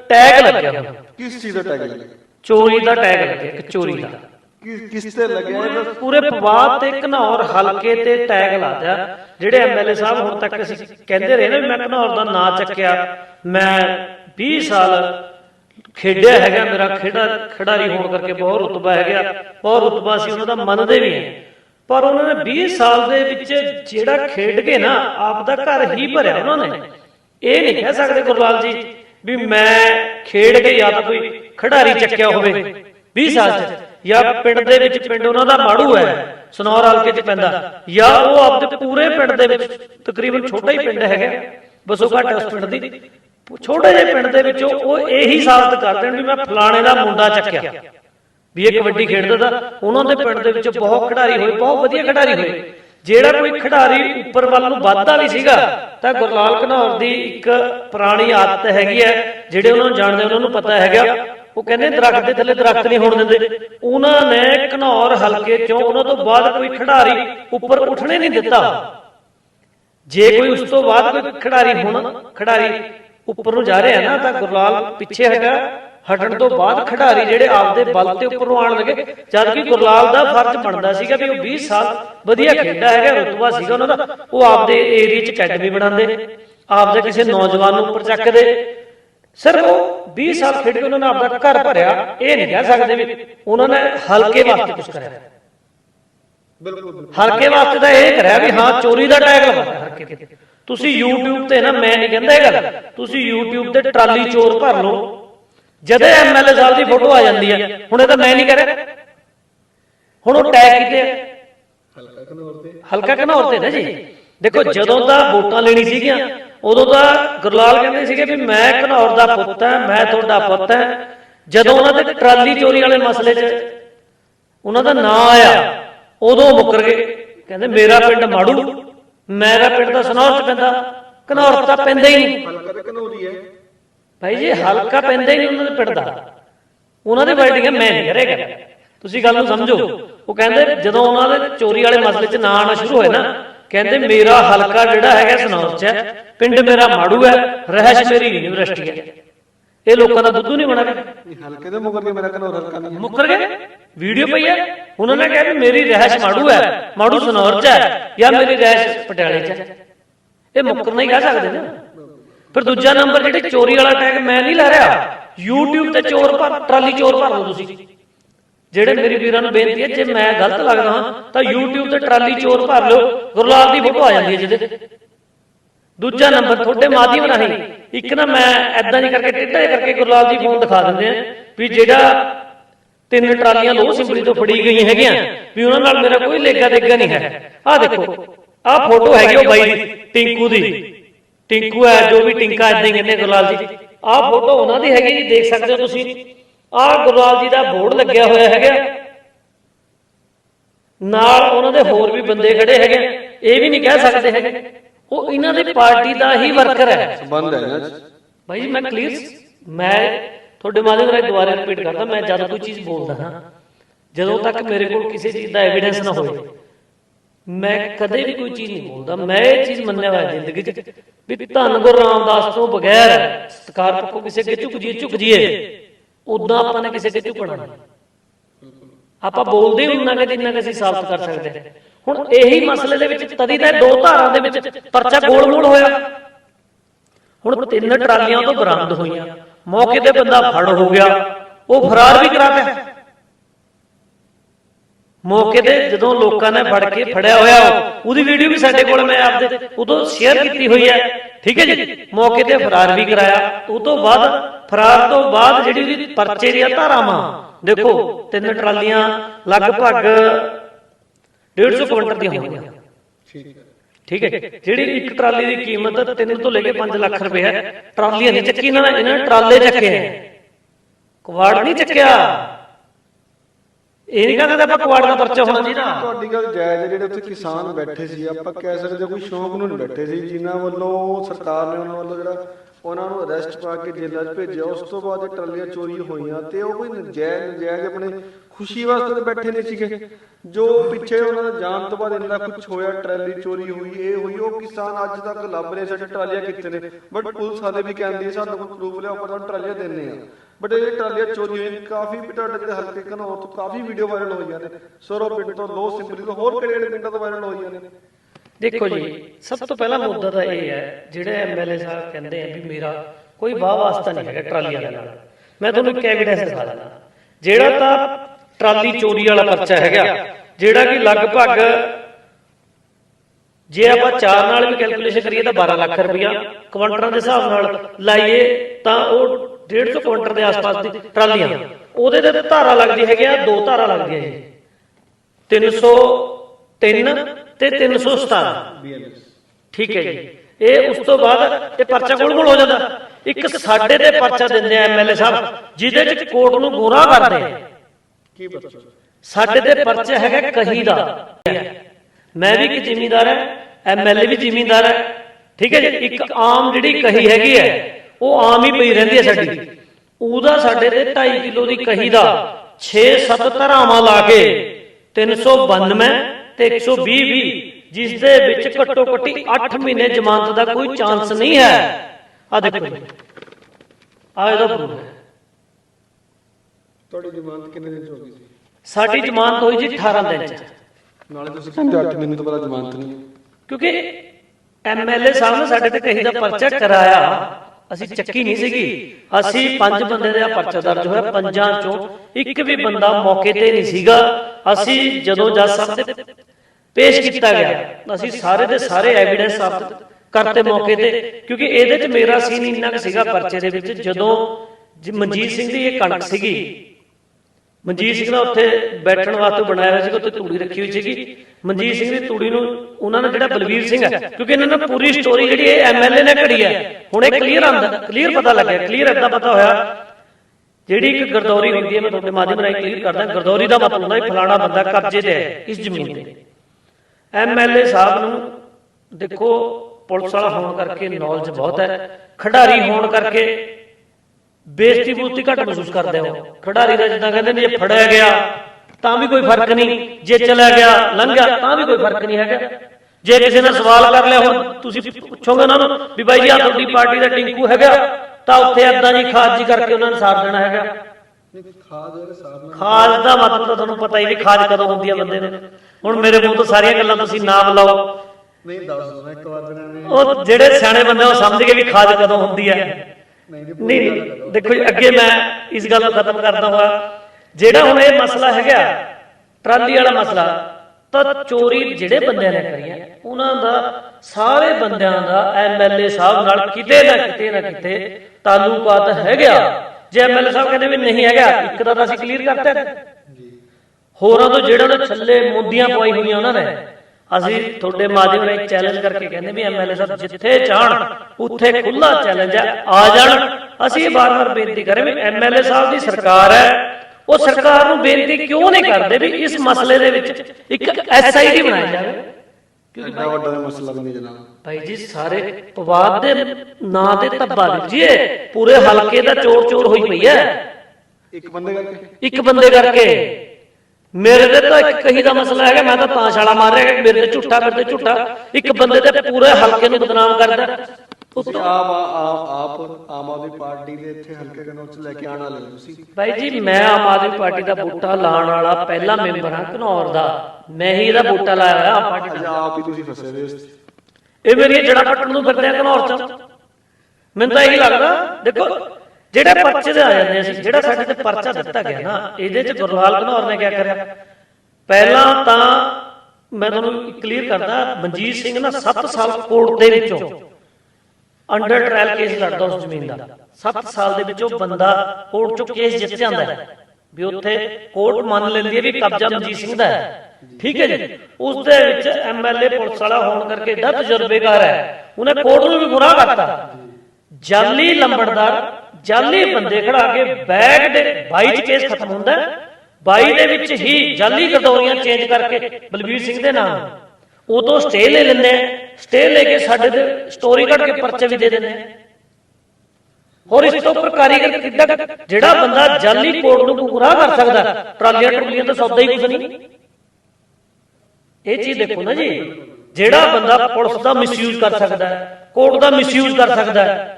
ਟੈਗ ਲੱਗਿਆ ਹੋਇਆ। ਕਿਸ ਚੀਜ਼ ਦਾ ਟੈਗ ਲੱਗਿਆ? ਚੋਰੀ ਦਾ ਟੈਗ ਲੱਗਿਆ ਇੱਕ ਚੋਰੀ ਦਾ। ਕਿਸ ਤੇ ਲੱਗਿਆ ਪੂਰੇ ਪਵਾਦ ਤੇ ਘਨੌਰ ਹਲਕੇ ਤੇ ਟੈਗ ਲਾ ਦਿਆ ਜਿਹੜੇ ਐਮਐਲਏ ਸਾਹਿਬ ਹੁਣ ਤੱਕ ਅਸੀਂ ਕਹਿੰਦੇ ਰਹੇ ਨਾ ਮੈਂ ਘਨੌਰ ਦਾ ਨਾਂ ਚੱਕਿਆ ਮੈਂ 20 ਸਾਲ ਖੇਡਿਆ ਹੈਗਾ ਮੇਰਾ, ਖੇਡਾ, ਖਿਡਾਰੀ ਹੋਣ ਕਰਕੇ ਬਹੁਤ ਰੁਤਬਾ ਹੈਗਾ। ਬਹੁਤ ਰੁਤਬਾ ਸੀ, ਉਹਨਾਂ ਦਾ ਮੰਨਦੇ ਵੀ ਹੈ। ਪਰ ਉਹਨਾਂ ਨੇ 20 ਸਾਲ ਦੇ ਵਿੱਚ ਜਿਹੜਾ ਖੇਡ ਕੇ ਨਾ, ਆਪ ਦਾ ਘਰ ਹੀ ਭਰਿਆ ਉਹਨਾਂ ਨੇ। ਇਹ ਨਹੀਂ ਕਹਿ ਸਕਦੇ ਗੁਰਲਾਲ ਜੀ ਵੀ ਮੈਂ ਖੇਡ ਕੇ ਜਾਂ ਤਾਂ ਕੋਈ ਖਿਡਾਰੀ ਚੱਕਿਆ ਹੋਵੇ। 20 ਸਾਲ ਚ, ਜਾਂ ਪਿੰਡ ਦੇ ਵਿੱਚ ਪਿੰਡ ਉਹਨਾਂ ਦਾ ਮਾੜੂ ਹੈ, ਸਨੌਰ ਹਲਕੇ ਚ ਪੈਂਦਾ। ਜਾਂ ਉਹ ਆਪਦੇ ਪੂਰੇ ਪਿੰਡ ਦੇ ਵਿੱਚ ਤਕਰੀਬਨ ਛੋਟਾ ਹੀ ਪਿੰਡ ਹੈਗਾ ਬਸੋਗਾ ਟੈਸਟ ਪਿੰਡ ਦੀ। ਛੋਟੇ ਜਿਹੇ ਪਿੰਡ ਦੇ ਵਿੱਚੋਂ ਉਹ ਇਹੀ ਸਾਬਤ ਕਰ ਦੇਣ ਵੀ ਮੈਂ ਫਲਾਣੇ ਦਾ ਮੁੰਡਾ ਚੱਕਿਆ। ਵੀ ਇਹ ਕਬੱਡੀ ਖੇਡਦਾ ਤਾਂ ਉਹਨਾਂ ਦੇ ਪਿੰਡ ਦੇ ਵਿੱਚ ਬਹੁਤ ਖਿਡਾਰੀ ਹੋਏ, ਬਹੁਤ ਵਧੀਆ ਖਿਡਾਰੀ ਹੋਏ। ਜਿਹੜਾ ਕੋਈ ਖਿਡਾਰੀ ਉੱਪਰ ਵੱਲ ਨੂੰ ਵੱਧਦਾ ਵੀ ਸੀਗਾ, ਤਾਂ ਗੁਰਲਾਲ ਘਨੌਰ ਦੀ ਇੱਕ ਪੁਰਾਣੀ ਆਦਤ ਹੈਗੀ ਹੈ, ਜਿਹੜੇ ਉਹਨਾਂ ਨੂੰ ਜਾਣਦੇ ਉਹਨਾਂ ਨੂੰ ਪਤਾ ਹੈਗਾ। ਉਹ ਕਹਿੰਦੇ ਦਰਖਤ ਦੇ ਥੱਲੇ ਦਰਖਤ ਨਹੀਂ ਹੋਣ ਦਿੰਦੇ। ਉਹਨਾਂ ਨੇ ਘਨੌਰ ਹਲਕੇ ਚੋਂ ਉਹਨਾਂ ਤੋਂ ਬਾਅਦ ਕੋਈ ਖਿਡਾਰੀ ਉੱਪਰ ਉੱਠਣੇ ਨਹੀਂ ਦਿੱਤਾ। ਜੇ ਕੋਈ ਉਸ ਤੋਂ ਬਾਅਦ ਕੋਈ ਖਿਡਾਰੀ ਹੁਣ, ਖਿਡਾਰੀ ਉੱਪਰ ਨੂੰ ਜਾ ਰਿਹਾ ਨਾ ਤਾਂ ਗੁਰਲਾਲ ਪਿੱਛੇ ਹੈਗਾ। ਹਟਣ ਤੋਂ ਬਾਅਦ ਖਿਡਾਰੀ ਜਿਹੜੇ ਆਪਦੇ ਬਲ ਤੇ ਉੱਪਰ ਨੂੰ ਆਉਣ ਲੱਗੇ ਜਦ ਕਿ ਗੁਰਲਾਲ ਦਾ ਫਰਜ਼ ਬਣਦਾ ਸੀਗਾ ਵੀ ਉਹ 20 ਸਾਲ ਵਧੀਆ ਖੇਡਾ ਹੈਗਾ ਰੁਤਬਾ ਸੀਗਾ ਉਹਨਾਂ ਦਾ ਉਹ ਆਪਦੇ ਏਰੀਆ 'ਚ ਅਕੈਡਮੀ ਬਣਾਉਂਦੇ ਆਪਦੇ ਕਿਸੇ ਨੌਜਵਾਨ ਨੂੰ ਉੱਪਰ ਚੱਕਦੇ। ਸਿਰਫ ਉਹ 20 ਸਾਲ ਖੇਡ ਕੇ ਉਹਨਾਂ ਨੇ ਆਪਦਾ ਘਰ ਭਰਿਆ ਇਹ ਨਹੀਂ ਕਹਿ ਸਕਦੇ ਵੀ ਉਹਨਾਂ ਨੇ ਹਲਕੇ ਵਾਸਤੇ ਕੁਝ ਕਰਿਆ। ਬਿਲਕੁਲ ਹਲਕੇ ਵਾਸਤੇ ਤਾਂ ਇਹ ਕਰਿਆ ਵੀ ਹਾਂ ਚੋਰੀ ਦਾ ਟੈਗ ਲਵਾਇਆ ਹਲਕੇ ਤੇ। ਤੁਸੀਂ YouTube ਤੇ ਨਾ ਮੈਂ ਨਹੀਂ ਕਹਿੰਦਾ ਇਹ ਗੱਲ। ਤੁਸੀਂ YouTube ਤੇ ਟਰਾਲੀ ਚੋਰ ਭਰ ਲਓ। ਜਦੇ ਐਮਐਲਏ ਸਾਹਿਬ ਦੀ ਫੋਟੋ ਆ ਜਾਂਦੀ ਹੈ ਹੁਣ ਇਹ ਤਾਂ ਮੈਂ ਨਹੀਂ ਰਿਹਾ ਹੁਣ ਉਹ ਟੈਗ ਕਿਤੇ ਹਲਕਾ ਘਨੌਰ ਤੇ ਹਲਕਾ ਘਨੌਰ ਤੇ ਨਾ ਜੀ। ਦੇਖੋ, ਜਦੋਂ ਤਾਂ ਵੋਟਾਂ ਲੈਣੀ ਸੀਗੀਆਂ, ਉਦੋਂ ਤਾਂ ਗੁਰਲਾਲ ਕਹਿੰਦੇ ਸੀਗੇ ਵੀ ਮੈਂ ਘਨੌਰ ਦਾ ਪੁੱਤ ਹਾਂ, ਮੈਂ ਤੁਹਾਡਾ ਪੁੱਤ ਹਾਂ। ਜਦੋਂ ਉਹਨਾਂ ਦੇ ਟਰਾਲੀ ਚੋਰੀ ਵਾਲੇ ਮਸਲੇ 'ਚ ਉਹਨਾਂ ਦਾ ਨਾਂ ਆਇਆ, ਉਦੋਂ ਮੁੱਕਰ ਗਏ। ਕਹਿੰਦੇ, ਮੇਰਾ ਪਿੰਡ ਮਾੜੂ। ਮੇਰਾ ਪਿੰਡ ਤਾਂ ਸਨੌਰ 'ਚ ਪੈਂਦਾ ਘਨੌਰ ਤਾਂ ਪੈਂਦਾ ਹੀ ਨਹੀਂ। ਹਲਕਾ ਤੇ ਘਨੌਰੀ ਹੈ ਭਾਈ ਜੀ ਹਲਕਾ ਪੈਂਦਾ ਹੀ ਨਹੀਂ ਉਹਨਾਂ ਦੇ ਪਿੰਡ ਦਾ। ਉਹਨਾਂ ਦੇ ਵਰਡਿੰਗ ਮੈਂ ਨਹੀਂ ਕਰੇਗਾ ਤੁਸੀਂ ਗੱਲ ਨੂੰ ਸਮਝੋ। ਉਹ ਕਹਿੰਦੇ ਜਦੋਂ ਉਹਨਾਂ ਦੇ ਚੋਰੀ ਵਾਲੇ ਮਸਲੇ 'ਚ ਨਾਂ ਆਉਣਾ ਸ਼ੁਰੂ ਹੋਇਆ ਨਾ ਕਹਿੰਦੇ ਮੇਰਾ ਹਲਕਾ ਜਿਹੜਾ ਹੈਗਾ ਸਨੌਰ 'ਚ ਹੈ ਪਿੰਡ ਮੇਰਾ ਮਾੜੂ ਹੈ ਰਹਿਸ਼ ਮੇਰੀ ਯੂਨੀਵਰਸਿਟੀ ਹੈ। ਇਹ ਲੋਕਾਂ ਦਾ ਬੁੱਧੂ ਨਹੀਂ ਬਣਾ ਰਿਹਾ ਇਹ ਹਲਕੇ ਦੇ ਮੁਕਰ ਕੇ ਮੇਰਾ ਘਨੌਰ ਹਲਕਾ ਨਹੀਂ। ਮੁੱਕਰ ਗਏ? ਵੀਡੀਓ ਪਈ ਹੈ ਉਹਨਾਂ ਨੇ ਕਿਹਾ ਵੀ ਮੇਰੀ ਰਹਿਸ਼ ਮਾੜੂ ਹੈ ਮਾੜੂ ਸਨੌਰ 'ਚ ਹੈ ਜਾਂ ਮੇਰੀ ਰਹਿਸ਼ ਪਟਿਆਲੇ 'ਚ ਹੈ। ਇਹ ਮੁੱਕਰ ਨਹੀਂ ਕਹਿ ਸਕਦੇ ਨਾ। ਫਿਰ ਦੂਜਾ ਨੰਬਰ ਜਿਹੜੇ ਚੋਰੀ ਵਾਲਾ ਟੈਗ ਮੈਂ ਨਹੀਂ ਲੈ ਰਿਹਾ YouTube ਤੇ ਚੋਰ ਭਰ ਟਰਾਲੀ ਚੋਰ ਭਰ ਲਓ ਤੁਸੀਂ। ਜਿਹੜੇ ਮੇਰੀ ਵੀਰਾਂ ਨੂੰ ਬੇਨਤੀ ਹੈ ਜੇ ਮੈਂ ਗਲਤ ਲੱਗਦਾ ਹਾਂ ਤਾਂ YouTube ਤੇ ਟਰਾਲੀ ਚੋਰ ਭਰ ਲਓ ਗੁਰਲਾਲ ਦੀ ਫੋਟੋ ਆ ਜਾਂਦੀ ਹੈ ਜਿਹਦੇ ਦੂਜਾ ਨੰਬਰ ਤੁਹਾਡੇ ਮਾਧਿਅਮ ਰਾਹੀਂ ਇੱਕ ਨਾ ਮੈਂ ਐਦਾਂ ਨਹੀਂ ਕਰਕੇ ਟੇਢਾ ਜਿਹਾ ਕਰਕੇ ਗੁਰਲਾਲ ਜੀ ਫੋਨ ਦਿਖਾ ਦਿੰਦੇ ਆ ਵੀ ਜਿਹੜਾ ਤਿੰਨ ਟਰਾਲੀਆਂ ਲੋਹ ਸਿੰਬਲੀ ਤੋਂ ਫੜੀ ਗਈਆਂ ਹੈਗੀਆਂ, ਵੀ ਉਹਨਾਂ ਨਾਲ ਮੇਰਾ ਕੋਈ ਲੇਗਾ ਦੇਗਾ ਨਹੀਂ ਹੈ। ਆਹ ਦੇਖੋ, ਆਹ ਫੋਟੋ ਹੈਗੀ ਉਹ ਬਾਈ ਦੀ, ਟਿੰਕੂ ਦੀ। ਟਿੰਕੂ ਹੈ, ਜੋ ਵੀ ਟਿੰਕਾ ਇਦਾਂ ਹੀ ਕਹਿੰਦੇ ਗੁਰਲਾਲ ਜੀ। ਆਹ ਫੋਟੋ ਉਹਨਾਂ ਦੀ ਹੈਗੀ ਜੀ, ਦੇਖ ਸਕਦੇ ਹੋ ਤੁਸੀਂ। ਆਹ ਗੁਰਲਾਲ ਜੀ ਦਾ ਬੋਰਡ ਲੱਗਿਆ ਹੋਇਆ ਹੈਗਾ। ਨਾਲ ਉਹਨਾਂ ਦੇ ਹੋਰ ਵੀ ਬੰਦੇ ਖੜੇ ਹੈਗੇ। ਇਹ ਵੀ ਨਹੀਂ ਕਹਿ ਸਕਦੇ ਹੈਗੇ। ਉਹ ਇਹਨਾਂ ਦੇ ਪਾਰਟੀ ਦਾ ਹੀ ਵਰਕਰ ਹੈ। ਬੰਦ ਹੈ ਨਾ ਭਾਈ ਜੀ ਮੈਂ ਕਲੀਅਰ ਮੈਂ ਤੁਹਾਡੇ ਮਾਧਿਅਮ ਰਾਹੀਂ ਦੁਬਾਰਾ ਰਿਪੀਟ ਕਰਦਾ ਮੈਂ ਜਦ ਕੋਈ ਚੀਜ਼ ਬੋਲਦਾ ਹਾਂ ਜਦੋਂ ਤੱਕ ਮੇਰੇ ਕੋਲ ਕਿਸੇ ਚੀਜ਼ ਦਾ ਐਵੀਡੈਂਸ ਨਾ ਹੋਵੇ ਮੈਂ ਕਦੇ ਵੀ ਕੋਈ ਚੀਜ਼ ਨਹੀਂ ਬੋਲਦਾ। ਮੈਂ ਇਹ ਚੀਜ਼ ਮੰਨਿਆ ਹੋਇਆ ਜ਼ਿੰਦਗੀ 'ਚ ਵੀ ਧੰਨ ਗੁਰੂ ਰਾਮਦਾਸ ਤੋਂ ਬਗੈਰ ਸਤਕਾਰ ਪੱਖੋਂ ਕਿਸੇ ਅੱਗੇ ਝੁਕ ਜੀਏ ਝੁਕ ਜੀਏ ਉਦਾਂ ਆਪਾਂ ਨੇ ਕਿਸੇ ਅੱਗੇ ਝੁਕਣਾ ਨਹੀਂ। ਆਪਾਂ ਬੋਲਦੇ ਹੁੰਨਾ ਕਿ ਜਿੰਨਾ ਕਿ ਅਸੀਂ ਸਾਬਤ ਕਰ ਸਕਦੇ ਹਾਂ। ਹੁਣ ਇਹੀ ਮਸਲੇ ਦੇ ਵਿੱਚ ਤਦੀ ਤਾਂ ਦੋ ਧਾਰਾਂ ਦੇ ਵਿੱਚ ਪਰਚਾ ਗੋਲ-ਮੋਲ ਹੋਇਆ। ਹੁਣ ਤਿੰਨ ਟਰਾਲੀਆਂ ਤੋਂ ਬਰਾਮਦ ਹੋਈਆਂ। ਮੌਕੇ ਤੇ ਬੰਦਾ ਫੜ ਹੋ ਗਿਆ। ਉਹ ਫਰਾਰ ਵੀ ਕਰਾਤਾ ਮੌਕੇ ਤੇ ਜਦੋਂ ਲੋਕਾਂ ਨੇ ਫੜ ਕੇ ਫੜਿਆ ਹੋਇਆ, ਉਹਦੀ ਵੀਡੀਓ ਵੀ ਸਾਡੇ ਕੋਲ ਮੈਂ ਆਪਦੇ ਉਦੋਂ ਸ਼ੇਅਰ ਕੀਤੀ ਹੋਈ ਹੈ। ਠੀਕ ਹੈ ਜੀ? ਮੌਕੇ ਤੇ ਫਰਾਰ ਵੀ ਕਰਾਇਆ। ਉਹ ਤੋਂ ਬਾਅਦ, ਫਰਾਰ ਤੋਂ ਬਾਅਦ ਜਿਹੜੀ ਉਹਦੀ ਪਰਚੇ ਦੀਆਂ ਧਾਰਾਵਾਂ, ਦੇਖੋ, ਤਿੰਨ ਟਰਾਲੀਆਂ, ਲਗਭਗ 150 ਕੁਇੰਟਲ ਦੀਆਂ ਹੋਣਗੀਆਂ। ਠੀਕ ਹੈ। ਠੀਕ ਹੈ ਜਿਹੜੀ ਇੱਕ ਟਰਾਲੀ ਦੀ ਕੀਮਤ 3 ਤੋਂ ਲੈ ਕੇ 5 ਲੱਖ ਰੁਪਏ ਹੈ, ਟਰਾਲੀਆਂ ਨਹੀਂ ਚੱਕੀ ਇਹਨਾਂ ਨੇ, ਇਹਨਾਂ ਟਰਾਲੇ ਚੱਕੇ ਹੈ ਕੁਵਾੜ ਨਹੀਂ ਚੱਕਿਆ। ਇਹ ਨਹੀਂ ਕਹਿੰਦੇ ਆਪਾਂ ਕੁਵਾੜ ਦਾ ਪਰਚਾ ਹੋਣਾ ਚਾਹੀਦਾ। ਤੁਹਾਡੀ ਗੱਲ ਜਾਇਜ਼ ਹੈ, ਜਿਹੜੇ ਉੱਥੇ ਕਿਸਾਨ ਬੈਠੇ ਸੀ, ਆਪਾਂ ਕਹਿ ਸਕਦੇ ਹਾਂ ਕੋਈ ਸ਼ੌਂਕ ਨੂੰ ਨਹੀਂ ਬੈਠੇ ਸੀ, ਜਿਨ੍ਹਾਂ ਵੱਲੋਂ ਸਰਕਾਰ ਨੇ ਉਹਨਾਂ ਵੱਲੋਂ ਜਿਹੜਾ ਉਹਨਾਂ ਨੂੰ ਅਰੈਸਟ ਪਾ ਕੇ ਜੇਲ੍ਹਾਂ 'ਚ ਭੇਜਿਆ, ਉਸ ਤੋਂ ਬਾਅਦ ਇਹ ਟਰਾਲੀਆਂ ਚੋਰੀ ਹੋਈਆਂ ਤੇ ਉਹ ਕੋਈ ਨਜਾਇਜ਼ ਨਜਾਇਜ਼ ਆਪਣੇ ਖੁਸ਼ੀ ਵਾਸਤੇ ਬੈਠੇ ਨਹੀਂ ਸੀਗੇ। ਜੋ ਪਿੱਛੇ ਉਹਨਾਂ ਦਾ ਜਾਣ ਤੋਂ ਬਾਅਦ ਇੰਨਾ ਕੁਝ ਹੋਇਆ, ਟਰਾਲੀ ਚੋਰੀ ਹੋਈ, ਇਹ ਹੋਈ, ਉਹ ਕਿਸਾਨ ਅੱਜ ਤੱਕ ਲੱਭ ਰਹੇ ਸਾਡੇ ਟਰਾਲੀਆਂ ਕਿੱਥੇ ਨੇ ਬਟ ਪੁਲਿਸ ਹਾਲੇ ਵੀ ਕਹਿੰਦੀ ਸਾਨੂੰ ਕੋਈ ਪ੍ਰੂਫ ਲਿਆਓ, ਆਪਾਂ ਤੁਹਾਨੂੰ ਟਰਾਲੀਆਂ ਦਿੰਨੇ ਆ ਬਟ ਇਹ ਟਰਾਲੀਆਂ ਚੋਰੀ ਹੋਈਆਂ, ਕਾਫੀ ਵੀ ਜਿਹੜੇ ਹਲਕੇ ਘਨੌਰ ਤੋਂ ਕਾਫੀ ਵੀਡੀਓ ਵਾਇਰਲ ਹੋਈਆਂ ਨੇ। ਸਰੋ ਪਿੰਡ ਤੋਂ ਲੋ ਸਿੰਪਲੀ ਤੋਂ ਹੋਰ ਕਿਹੜੇ ਕਿਹੜੇ ਪਿੰਡਾਂ ਤੋਂ ਵਾਇਰਲ ਹੋਈਆਂ ਨੇ? ਦੇਖੋ ਜੀ, ਸਭ ਤੋਂ ਪਹਿਲਾ ਮੁੱਦਾ ਤਾਂ ਇਹ ਹੈ, ਜਿਹੜੇ ਐਮਐਲਏ ਸਾਹਿਬ ਕਹਿੰਦੇ ਆ ਵੀ ਮੇਰਾ ਕੋਈ ਵਾਹ ਵਾਸਤਾ ਨਹੀਂ ਹੈਗਾ ਟਰਾਲੀਆਂ ਨਾਲ। ਮੈਂ ਤੁਹਾਨੂੰ ਇੱਕ ਐਵੀਡੈਂਸ ਦਿਖਾ ਦਿੰਦਾ। ਜਿਹੜਾ ਤਾਂ ਟਰਾਲੀ ਚੋਰੀ ਵਾਲਾ ਪਰਚਾ ਹੈਗਾ, ਜਿਹੜਾ ਕਿ ਲਗਭਗ ਜੇ ਆਪਾਂ ਚਾਰ ਨਾਲ ਵੀ ਕੈਲਕੂਲੇਸ਼ਨ ਕਰੀਏ ਤਾਂ 12 ਲੱਖ ਰੁਪਇਆ ਕੁਆਂਟਲਾਂ ਦੇ ਹਿਸਾਬ ਨਾਲ ਲਾਈਏ ਤਾਂ ਉਹ 150 ਕੁਆਂਟਲ ਦੇ ਆਸ-ਪਾਸ ਦੀ ਟਰਾਲੀਆਂ, ਉਹਦੇ ਤੇ ਧਾਰਾ ਲੱਗਦੀ ਹੈਗੀ ਆ, ਦੋ ਧਾਰਾ ਲੱਗਦੀਆਂ ਜੀ। 303 ਤੇ 317 ਠੀਕ ਹੈ ਜੀ। ਇਹ ਉਸ ਤੋਂ ਬਾਅਦ ਇਹ ਪਰਚਾ ਗੋਲ-ਗੋਲ ਹੋ ਜਾਂਦਾ। ਇੱਕ ਸਾਡੇ ਤੇ ਪਰਚਾ ਦਿੰਦੇ ਆ ਐਮਐਲਏ ਸਾਹਿਬ, ਜਿਹਦੇ ਚ ਕੋਰਟ ਨੂੰ ਗੋਰਾ ਕਰਦੇ ਆ। ਕੀ ਪਤਾ ਸਾਡੇ ਤੇ ਪਰਚਾ ਹੈਗਾ ਕਹੀ ਦਾ। ਮੈਂ ਵੀ ਇੱਕ ਜ਼ਿਮੀਂਦਾਰ ਹੈ ਐਮਐਲਏ ਵੀ ਜ਼ਿਮੀਂਦਾਰ ਹੈ, ਠੀਕ ਹੈ ਜੀ? ਇੱਕ ਆਮ ਜਿਹੜੀ ਕਹੀ ਹੈਗੀ ਹੈ, ਉਹ ਆਮ ਹੀ ਪਈ ਰਹਿੰਦੀ ਹੈ ਸਾਡੀ। ਉਹਦਾ ਸਾਡੇ ਤੇ 2.5 ਕਿਲੋ ਦੀ ਕਹੀ ਦਾ 6-7 ਧਰਾਵਾਂ ਲਾ ਕੇ 392 ਤੇ 120 ਵੀ, ਜਿਸ ਦੇ ਵਿੱਚ ਘੱਟੋ ਘੱਟੀ 8 ਮਹੀਨੇ ਜ਼ਮਾਨਤ ਦਾ ਕੋਈ ਚਾਂਸ ਨਹੀਂ ਹੈ। ਆ ਦੇਖੋ ਆ ਇਹਦਾ ਪ੍ਰੂਫ ਹੈ। ਤੁਹਾਡੀ ਜ਼ਮਾਨਤ ਕਿੰਨੇ ਦਿਨ ਚ ਹੋ ਗਈ ਸੀ? ਸਾਡੀ ਜ਼ਮਾਨਤ ਹੋਈ ਜੀ 18 ਦਿਨ ਚ। ਨਾਲੇ ਤੁਸੀਂ ਕਹਿੰਦੇ 8 ਦਿਨ ਤੋਂ ਬਾਅਦ ਜ਼ਮਾਨਤ ਨਹੀਂ ਕਿਉਂਕਿ ਐਮਐਲਏ ਸਾਹਿਬ ਨੇ ਸਾਡੇ ਤੇ ਕਹੀ ਦਾ ਪਰਚਾ ਕਰਾਇਆ ਅਸੀਂ ਚੱਕੀ ਨਹੀਂ ਸੀਗੀ। ਅਸੀਂ ਪੰਜ ਬੰਦੇ ਦਾ ਪਰਚਾ ਦਰਜ ਹੋਇਆ ਪੰਜਾਂ ਚੋਂ ਇੱਕ ਵੀ ਬੰਦਾ ਮੌਕੇ ਤੇ ਨਹੀਂ ਸੀਗਾ। ਅਸੀਂ ਜਦੋਂ ਜੱਜ ਸਾਹਿਬ ਦੇ ਪੇਸ਼ ਕੀਤਾ ਗਿਆ ਅਸੀਂ ਸਾਰੇ ਦੇ ਸਾਰੇ ਐਵੀਡੈਂਸ ਸਾਬਤ ਕਰਤੇ ਮੌਕੇ ਤੇ ਕਿਉਂਕਿ ਇਹਦੇ ਚ ਮੇਰਾ ਸੀਨ ਇੰਨਾ ਕੁ ਸੀਗਾ ਪਰਚੇ ਦੇ ਵਿੱਚ ਜਦੋਂ ਮਨਜੀਤ ਸਿੰਘ ਦੀ ਇਹ ਕਣਕ ਸੀਗੀ ਮਨਜੀਤ ਸਿੰਘ ਨੇ ਉੱਥੇ ਬੈਠਣ ਵਾਸਤੇ ਬਣਾਇਆ ਹੋਇਆ ਸੀਗਾ, ਉੱਥੇ ਤੂੜੀ ਰੱਖੀ ਹੋਈ ਸੀਗੀ। ਮਨਜੀਤ ਸਿੰਘ ਦੀ ਤੂੜੀ ਨੂੰ ਉਹਨਾਂ ਨੇ ਜਿਹੜਾ ਬਲਵੀਰ ਸਿੰਘ ਹੈ, ਕਿਉਂਕਿ ਇਹਨਾਂ ਨੇ ਪੂਰੀ ਸਟੋਰੀ ਜਿਹੜੀ ਇਹ ਐਮਐਲਏ ਨੇ ਘੜੀ ਹੈ, ਹੁਣ ਇਹ ਕਲੀਅਰ ਆਂਦਾ ਕਲੀਅਰ ਪਤਾ ਲੱਗਿਆ ਕਲੀਅਰ ਏਦਾਂ ਪਤਾ ਹੋਇਆ। ਜਿਹੜੀ ਇੱਕ ਗਰਦੌਰੀ ਹੁੰਦੀ ਹੈ, ਮੈਂ ਤੁਹਾਡੇ ਮਾਧਿਅਮ ਰਾਹੀਂ ਕਲੀਅਰ ਕਰਦਾ, ਗਰਦੌਰੀ ਦਾ ਮਤਲਬ ਹੁੰਦਾ ਹੈ ਫਲਾਣਾ ਬੰਦਾ ਕਬਜ਼ੇ ਤੇ ਹੈ, ਇਸ ਜ਼ਮੀਨ ਤੇ। ਐਮਐਲਏ ਸਾਹਿਬ ਨੂੰ ਦੇਖੋ, ਪੁਲਿਸ ਵਾਲਾ ਹੋਣ ਕਰਕੇ ਨੌਲੇਜ ਬਹੁਤ ਹੈ, ਖਿਡਾਰੀ ਹੋਣ ਕਰਕੇ ਬੇਇੱਜ਼ਤੀ ਬੂਤੀ ਘੱਟ ਮਹਿਸੂਸ ਕਰਦੇ ਹੋ। ਖਿਡਾਰੀ ਦਾ ਜਿੱਦਾਂ ਕਹਿੰਦੇ ਨੇ ਜੇ ਫੜਿਆ ਗਿਆ ਤਾਂ ਵੀ ਕੋਈ ਫ਼ਰਕ ਨਹੀਂ। ਜੇ ਚਲਾ ਗਿਆ ਲੰਘਿਆ ਤਾਂ ਵੀ ਕੋਈ ਫ਼ਰਕ ਨਹੀਂ ਹੈਗਾ। ਜੇ ਕਿਸੇ ਨੇ ਸਵਾਲ ਕਰ ਲਿਆ ਹੁਣ ਤੁਸੀਂ ਪੁੱਛੋਗੇ ਉਹਨਾਂ ਨੂੰ ਵੀ ਬਾਈ ਜੀ ਆ ਤੁਹਾਡੀ ਪਾਰਟੀ ਦਾ ਟਿੰਕੂ ਹੈਗਾ ਤਾਂ ਉੱਥੇ ਏਦਾਂ ਜੀ ਖਾਜ ਜੀ ਕਰਕੇ ਉਹਨਾਂ ਨੇ ਸਾਰ ਦੇਣਾ ਹੈਗਾ। ਖਾਜ ਦਾ ਮਤਲਬ ਤਾਂ ਤੁਹਾਨੂੰ ਪਤਾ ਹੀ ਵੀ ਖਾਜ ਕਦੋਂ ਹੁੰਦੀ ਹੈ ਬੰਦੇ ਨੂੰ। ਹੁਣ ਮੇਰੇ ਮੂੰਹ ਤੋਂ ਸਾਰੀਆਂ ਗੱਲਾਂ ਤੁਸੀਂ ਨਾਮ ਲਓ। ਨਹੀਂ ਦੱਸ ਦੋ ਇੱਕ ਵਾਰ ਨੇ ਉਹ ਜਿਹੜੇ ਸਿਆਣੇ ਬੰਦੇ ਉਹ ਸਮਝ ਗਏ ਵੀ ਖਾਜ ਕਦੋਂ ਹੁੰਦੀ ਹੈ ਨਹੀਂ ਨਹੀਂ ਦੇਖੋ ਜੀ ਅੱਗੇ ਮੈਂ ਇਸ ਗੱਲ ਨੂੰ ਖਤਮ ਕਰਦਾ ਹੋਇਆ ਜਿਹੜਾ ਹੁਣ ਇਹ ਮਸਲਾ ਹੈਗਾ ਟਰਾਲੀ ਵਾਲਾ ਮਸਲਾ ਤਾਂ ਚੋਰੀ ਜਿਹੜੇ ਬੰਦਿਆਂ ਨੇ ਕਰੀ ਹੈ ਉਹਨਾਂ ਦਾ ਸਾਰੇ ਬੰਦਿਆਂ ਦਾ ਐਮਐਲਏ ਸਾਹਿਬ ਨਾਲ ਕਿਤੇ ਨਾ ਕਿਤੇ ਨਾ ਕਿਤੇ ਤਾਲੁਕਾਤ ਹੈਗਾ। ਜੇ ਐਮਐਲਏ ਸਾਹਿਬ ਕਹਿੰਦੇ ਵੀ ਨਹੀਂ ਹੈਗਾ ਇੱਕ ਦਾ ਤਾਂ ਅਸੀਂ ਕਲੀਅਰ ਕਰਤਾ। ਹੋਰਾਂ ਤੋਂ ਜਿਹੜਾ ਉਹਨੇ ਥੱਲੇ ਮੁੰਦੀਆਂ ਪਵਾਈ ਹੋਈਆਂ ਉਹਨਾਂ ਨੇ ਅਸੀਂ ਤੁਹਾਡੇ ਮਾਧਿਅਮ ਰਾਹੀਂ ਚੈਲੰਜ ਕਰਕੇ ਕਹਿੰਦੇ ਵੀ ਐਮਐਲਏ ਸਾਹਿਬ ਜਿੱਥੇ ਚਾਹਣ ਉੱਥੇ ਖੁੱਲਾ ਚੈਲੰਜ ਹੈ ਆ। ਜਾਣ ਅਸੀਂ ਵਾਰ-ਵਾਰ ਬੇਨਤੀ ਕਰੇ ਵੀ ਐਮਐਲਏ ਸਾਹਿਬ ਦੀ ਸਰਕਾਰ ਹੈ। ਉਹ ਸਰਕਾਰ ਨੂੰ ਬੇਨਤੀ ਕਿਉਂ ਨਹੀਂ ਕਰਦੇ ਵੀ ਇਸ ਮਸਲੇ ਦੇ ਵਿੱਚ ਇੱਕ ਐਸਆਈਟੀ ਬਣਾਈ ਜਾਵੇ। ਐਡਾ ਵੱਡਾ ਮਸਲਾ ਨਹੀਂ ਜਨਾਬ। ਭਾਈ ਜੀ ਸਾਰੇ ਪਵਾਦ ਦੇ ਨਾਂ ਤੇ ਧੱਬਾ ਵੀਜੀਏ ਪੂਰੇ ਹਲਕੇ ਦਾ ਚੋਰ ਚੋਰ ਹੋਈ ਪਈ ਹੈ। ਇੱਕ ਬੰਦੇ ਕਰਕੇ। ਇੱਕ ਬੰਦੇ ਕਰਕੇ। ਮੇਰੇ ਤੇ ਤਾਂ ਇੱਕ ਕਹੀ ਦਾ ਮਸਲਾ ਹੈਗਾ ਮੈਂ ਤਾਂ ਤਾਂ ਛਾਲਾ ਮਾਰ ਰਿਹਾ ਕਿ ਮੇਰੇ ਤੇ ਝੂਠਾ ਮੇਰੇ ਤੇ ਝੂਠਾ। ਇੱਕ ਬੰਦੇ ਤੇ ਪੂਰੇ ਹਲਕੇ ਨੂੰ ਬਦਨਾਮ ਕਰਦਾ ਤੁਸੀਂ ਆਮ ਆਮ ਆਪ ਆਮ ਆਦਮੀ ਪਾਰਟੀ ਦੇ ਇੱਥੇ ਹਲਕੇ ਕਨੌਰ ਚ ਲੈ ਕੇ ਆਣ ਵਾਲੇ ਹੋ ਤੁਸੀਂ। ਭਾਈ ਜੀ ਮੈਂ ਆਮ ਆਦਮੀ ਪਾਰਟੀ ਦਾ ਬੂਟਾ ਲਾਉਣ ਵਾਲਾ ਪਹਿਲਾ ਮੈਂਬਰ ਹਾਂ ਘਨੌਰ ਦਾ। ਮੈਂ ਹੀ ਇਹਦਾ ਬੂਟਾ ਲਾਇਆ ਹੋਇਆ ਆਮ ਪਾਰਟੀ ਅੱਜ ਆਪ ਹੀ ਤੁਸੀਂ ਫਸੇ ਹੋਏ ਹੋ ਇਹ ਮੇਰੀਆਂ ਜੜਾ ਪੱਟਣ ਨੂੰ ਫਿਰਦੇ ਆ ਘਨੌਰ ਚ। ਮੈਨੂੰ ਤਾਂ ਇਹੀ ਲੱਗਦਾ ਦੇਖੋ ਜਿਹੜੇ ਪਰਚੇ ਦੇ ਆ ਜਾਂਦੇ ਸੀ, ਜਿਹੜਾ ਸਾਡੇ ਤੇ ਪਰਚਾ ਦਿੱਤਾ ਗਿਆ ਨਾ, ਇਹਦੇ ਚ ਗੁਰਲਾਲ ਘਨੌਰ ਨੇ ਕੀ ਕਰਿਆ? ਪਹਿਲਾਂ ਤਾਂ ਮੈਂ ਤੁਹਾਨੂੰ ਕਲੀਅਰ ਕਰਦਾ, ਮਨਜੀਤ ਸਿੰਘ ਨਾ 7 ਸਾਲ ਕੋਰਟ ਦੇ ਵਿੱਚੋਂ ਅੰਡਰ ਟ੍ਰਾਇਲ ਕੇਸ ਲੜਦਾ ਉਸ ਜ਼ਮੀਨ ਦਾ। 7 ਸਾਲ ਦੇ ਵਿੱਚ ਬੰਦਾ ਕੋਰਟ ਚੋਂ ਕੇਸ ਜਿੱਤ ਜਾਂਦਾ ਹੈ। ਵੀ ਉੱਥੇ ਕੋਰਟ ਮੰਨ ਲੈਂਦੀ ਹੈ ਵੀ ਕਬਜ਼ਾ ਮਨਜੀਤ ਸਿੰਘ ਦਾ ਹੈ। ਠੀਕ ਹੈ ਜੀ? ਉਸ ਦੇ ਵਿੱਚ ਐਮਐਲਏ ਪੁਲਿਸ ਵਾਲਾ ਹੋਣ ਕਰਕੇ ਏਡਾ ਤਜਰਬੇਕਾਰ ਹੈ। ਉਹਨੇ ਕੋਰਟ ਨੂੰ ਵੀ ਗੁਨਾਹ ਕਰਤਾ। ਜਾਲੀ ਲੰਬੜਦਾਰ ਜਾਲੀ ਬੰਦੇ ਖੜਾ ਕੇ ਬੈਗ ਦੇ 22 ਚ ਕੇਸ ਖਤਮ ਹੁੰਦਾ 22 ਦੇ ਵਿੱਚ ਹੀ ਜਾਲੀ ਗਰਦੌਰੀਆਂ ਚੇਂਜ ਕਰਕੇ ਬਲਬੀਰ ਸਿੰਘ ਦੇ ਨਾਮ ਉਦੋਂ ਸਟੇ ਲੈ ਲੈਂਦੇ ਸਟੇ ਲੈ ਕੇ ਸਾਡੇ ਤੇ ਸਟੋਰੀ ਕੱਢ ਕੇ ਪਰਚੇ ਵੀ ਦੇ ਦਿੰਦੇ ਹੋਰ ਇਸ ਤੋਂ ਉੱਪਰ ਕਾਰੀਗਰ ਕਿੱਦਾਂ ਜਿਹੜਾ ਬੰਦਾ ਜਾਲੀ ਕੋਰਟ ਨੂੰ ਗੁਨਾਹ ਕਰ ਸਕਦਾ ਟਰਾਲੀਆਂ ਟਰੂਲੀਆਂ ਤਾਂ ਸੌਦਾ ਹੀ ਕੁਝ ਨਹੀਂ। ਇਹ ਚੀਜ਼ ਦੇਖੋ ਨਾ ਜੀ। ਜਿਹੜਾ ਬੰਦਾ ਪੁਲਿਸ ਦਾ ਮਿਸਯੂਜ਼ ਕਰ ਸਕਦਾ ਹੈ, ਕੋਰਟ ਦਾ ਮਿਸਯੂਜ਼ ਕਰ ਸਕਦਾ ਹੈ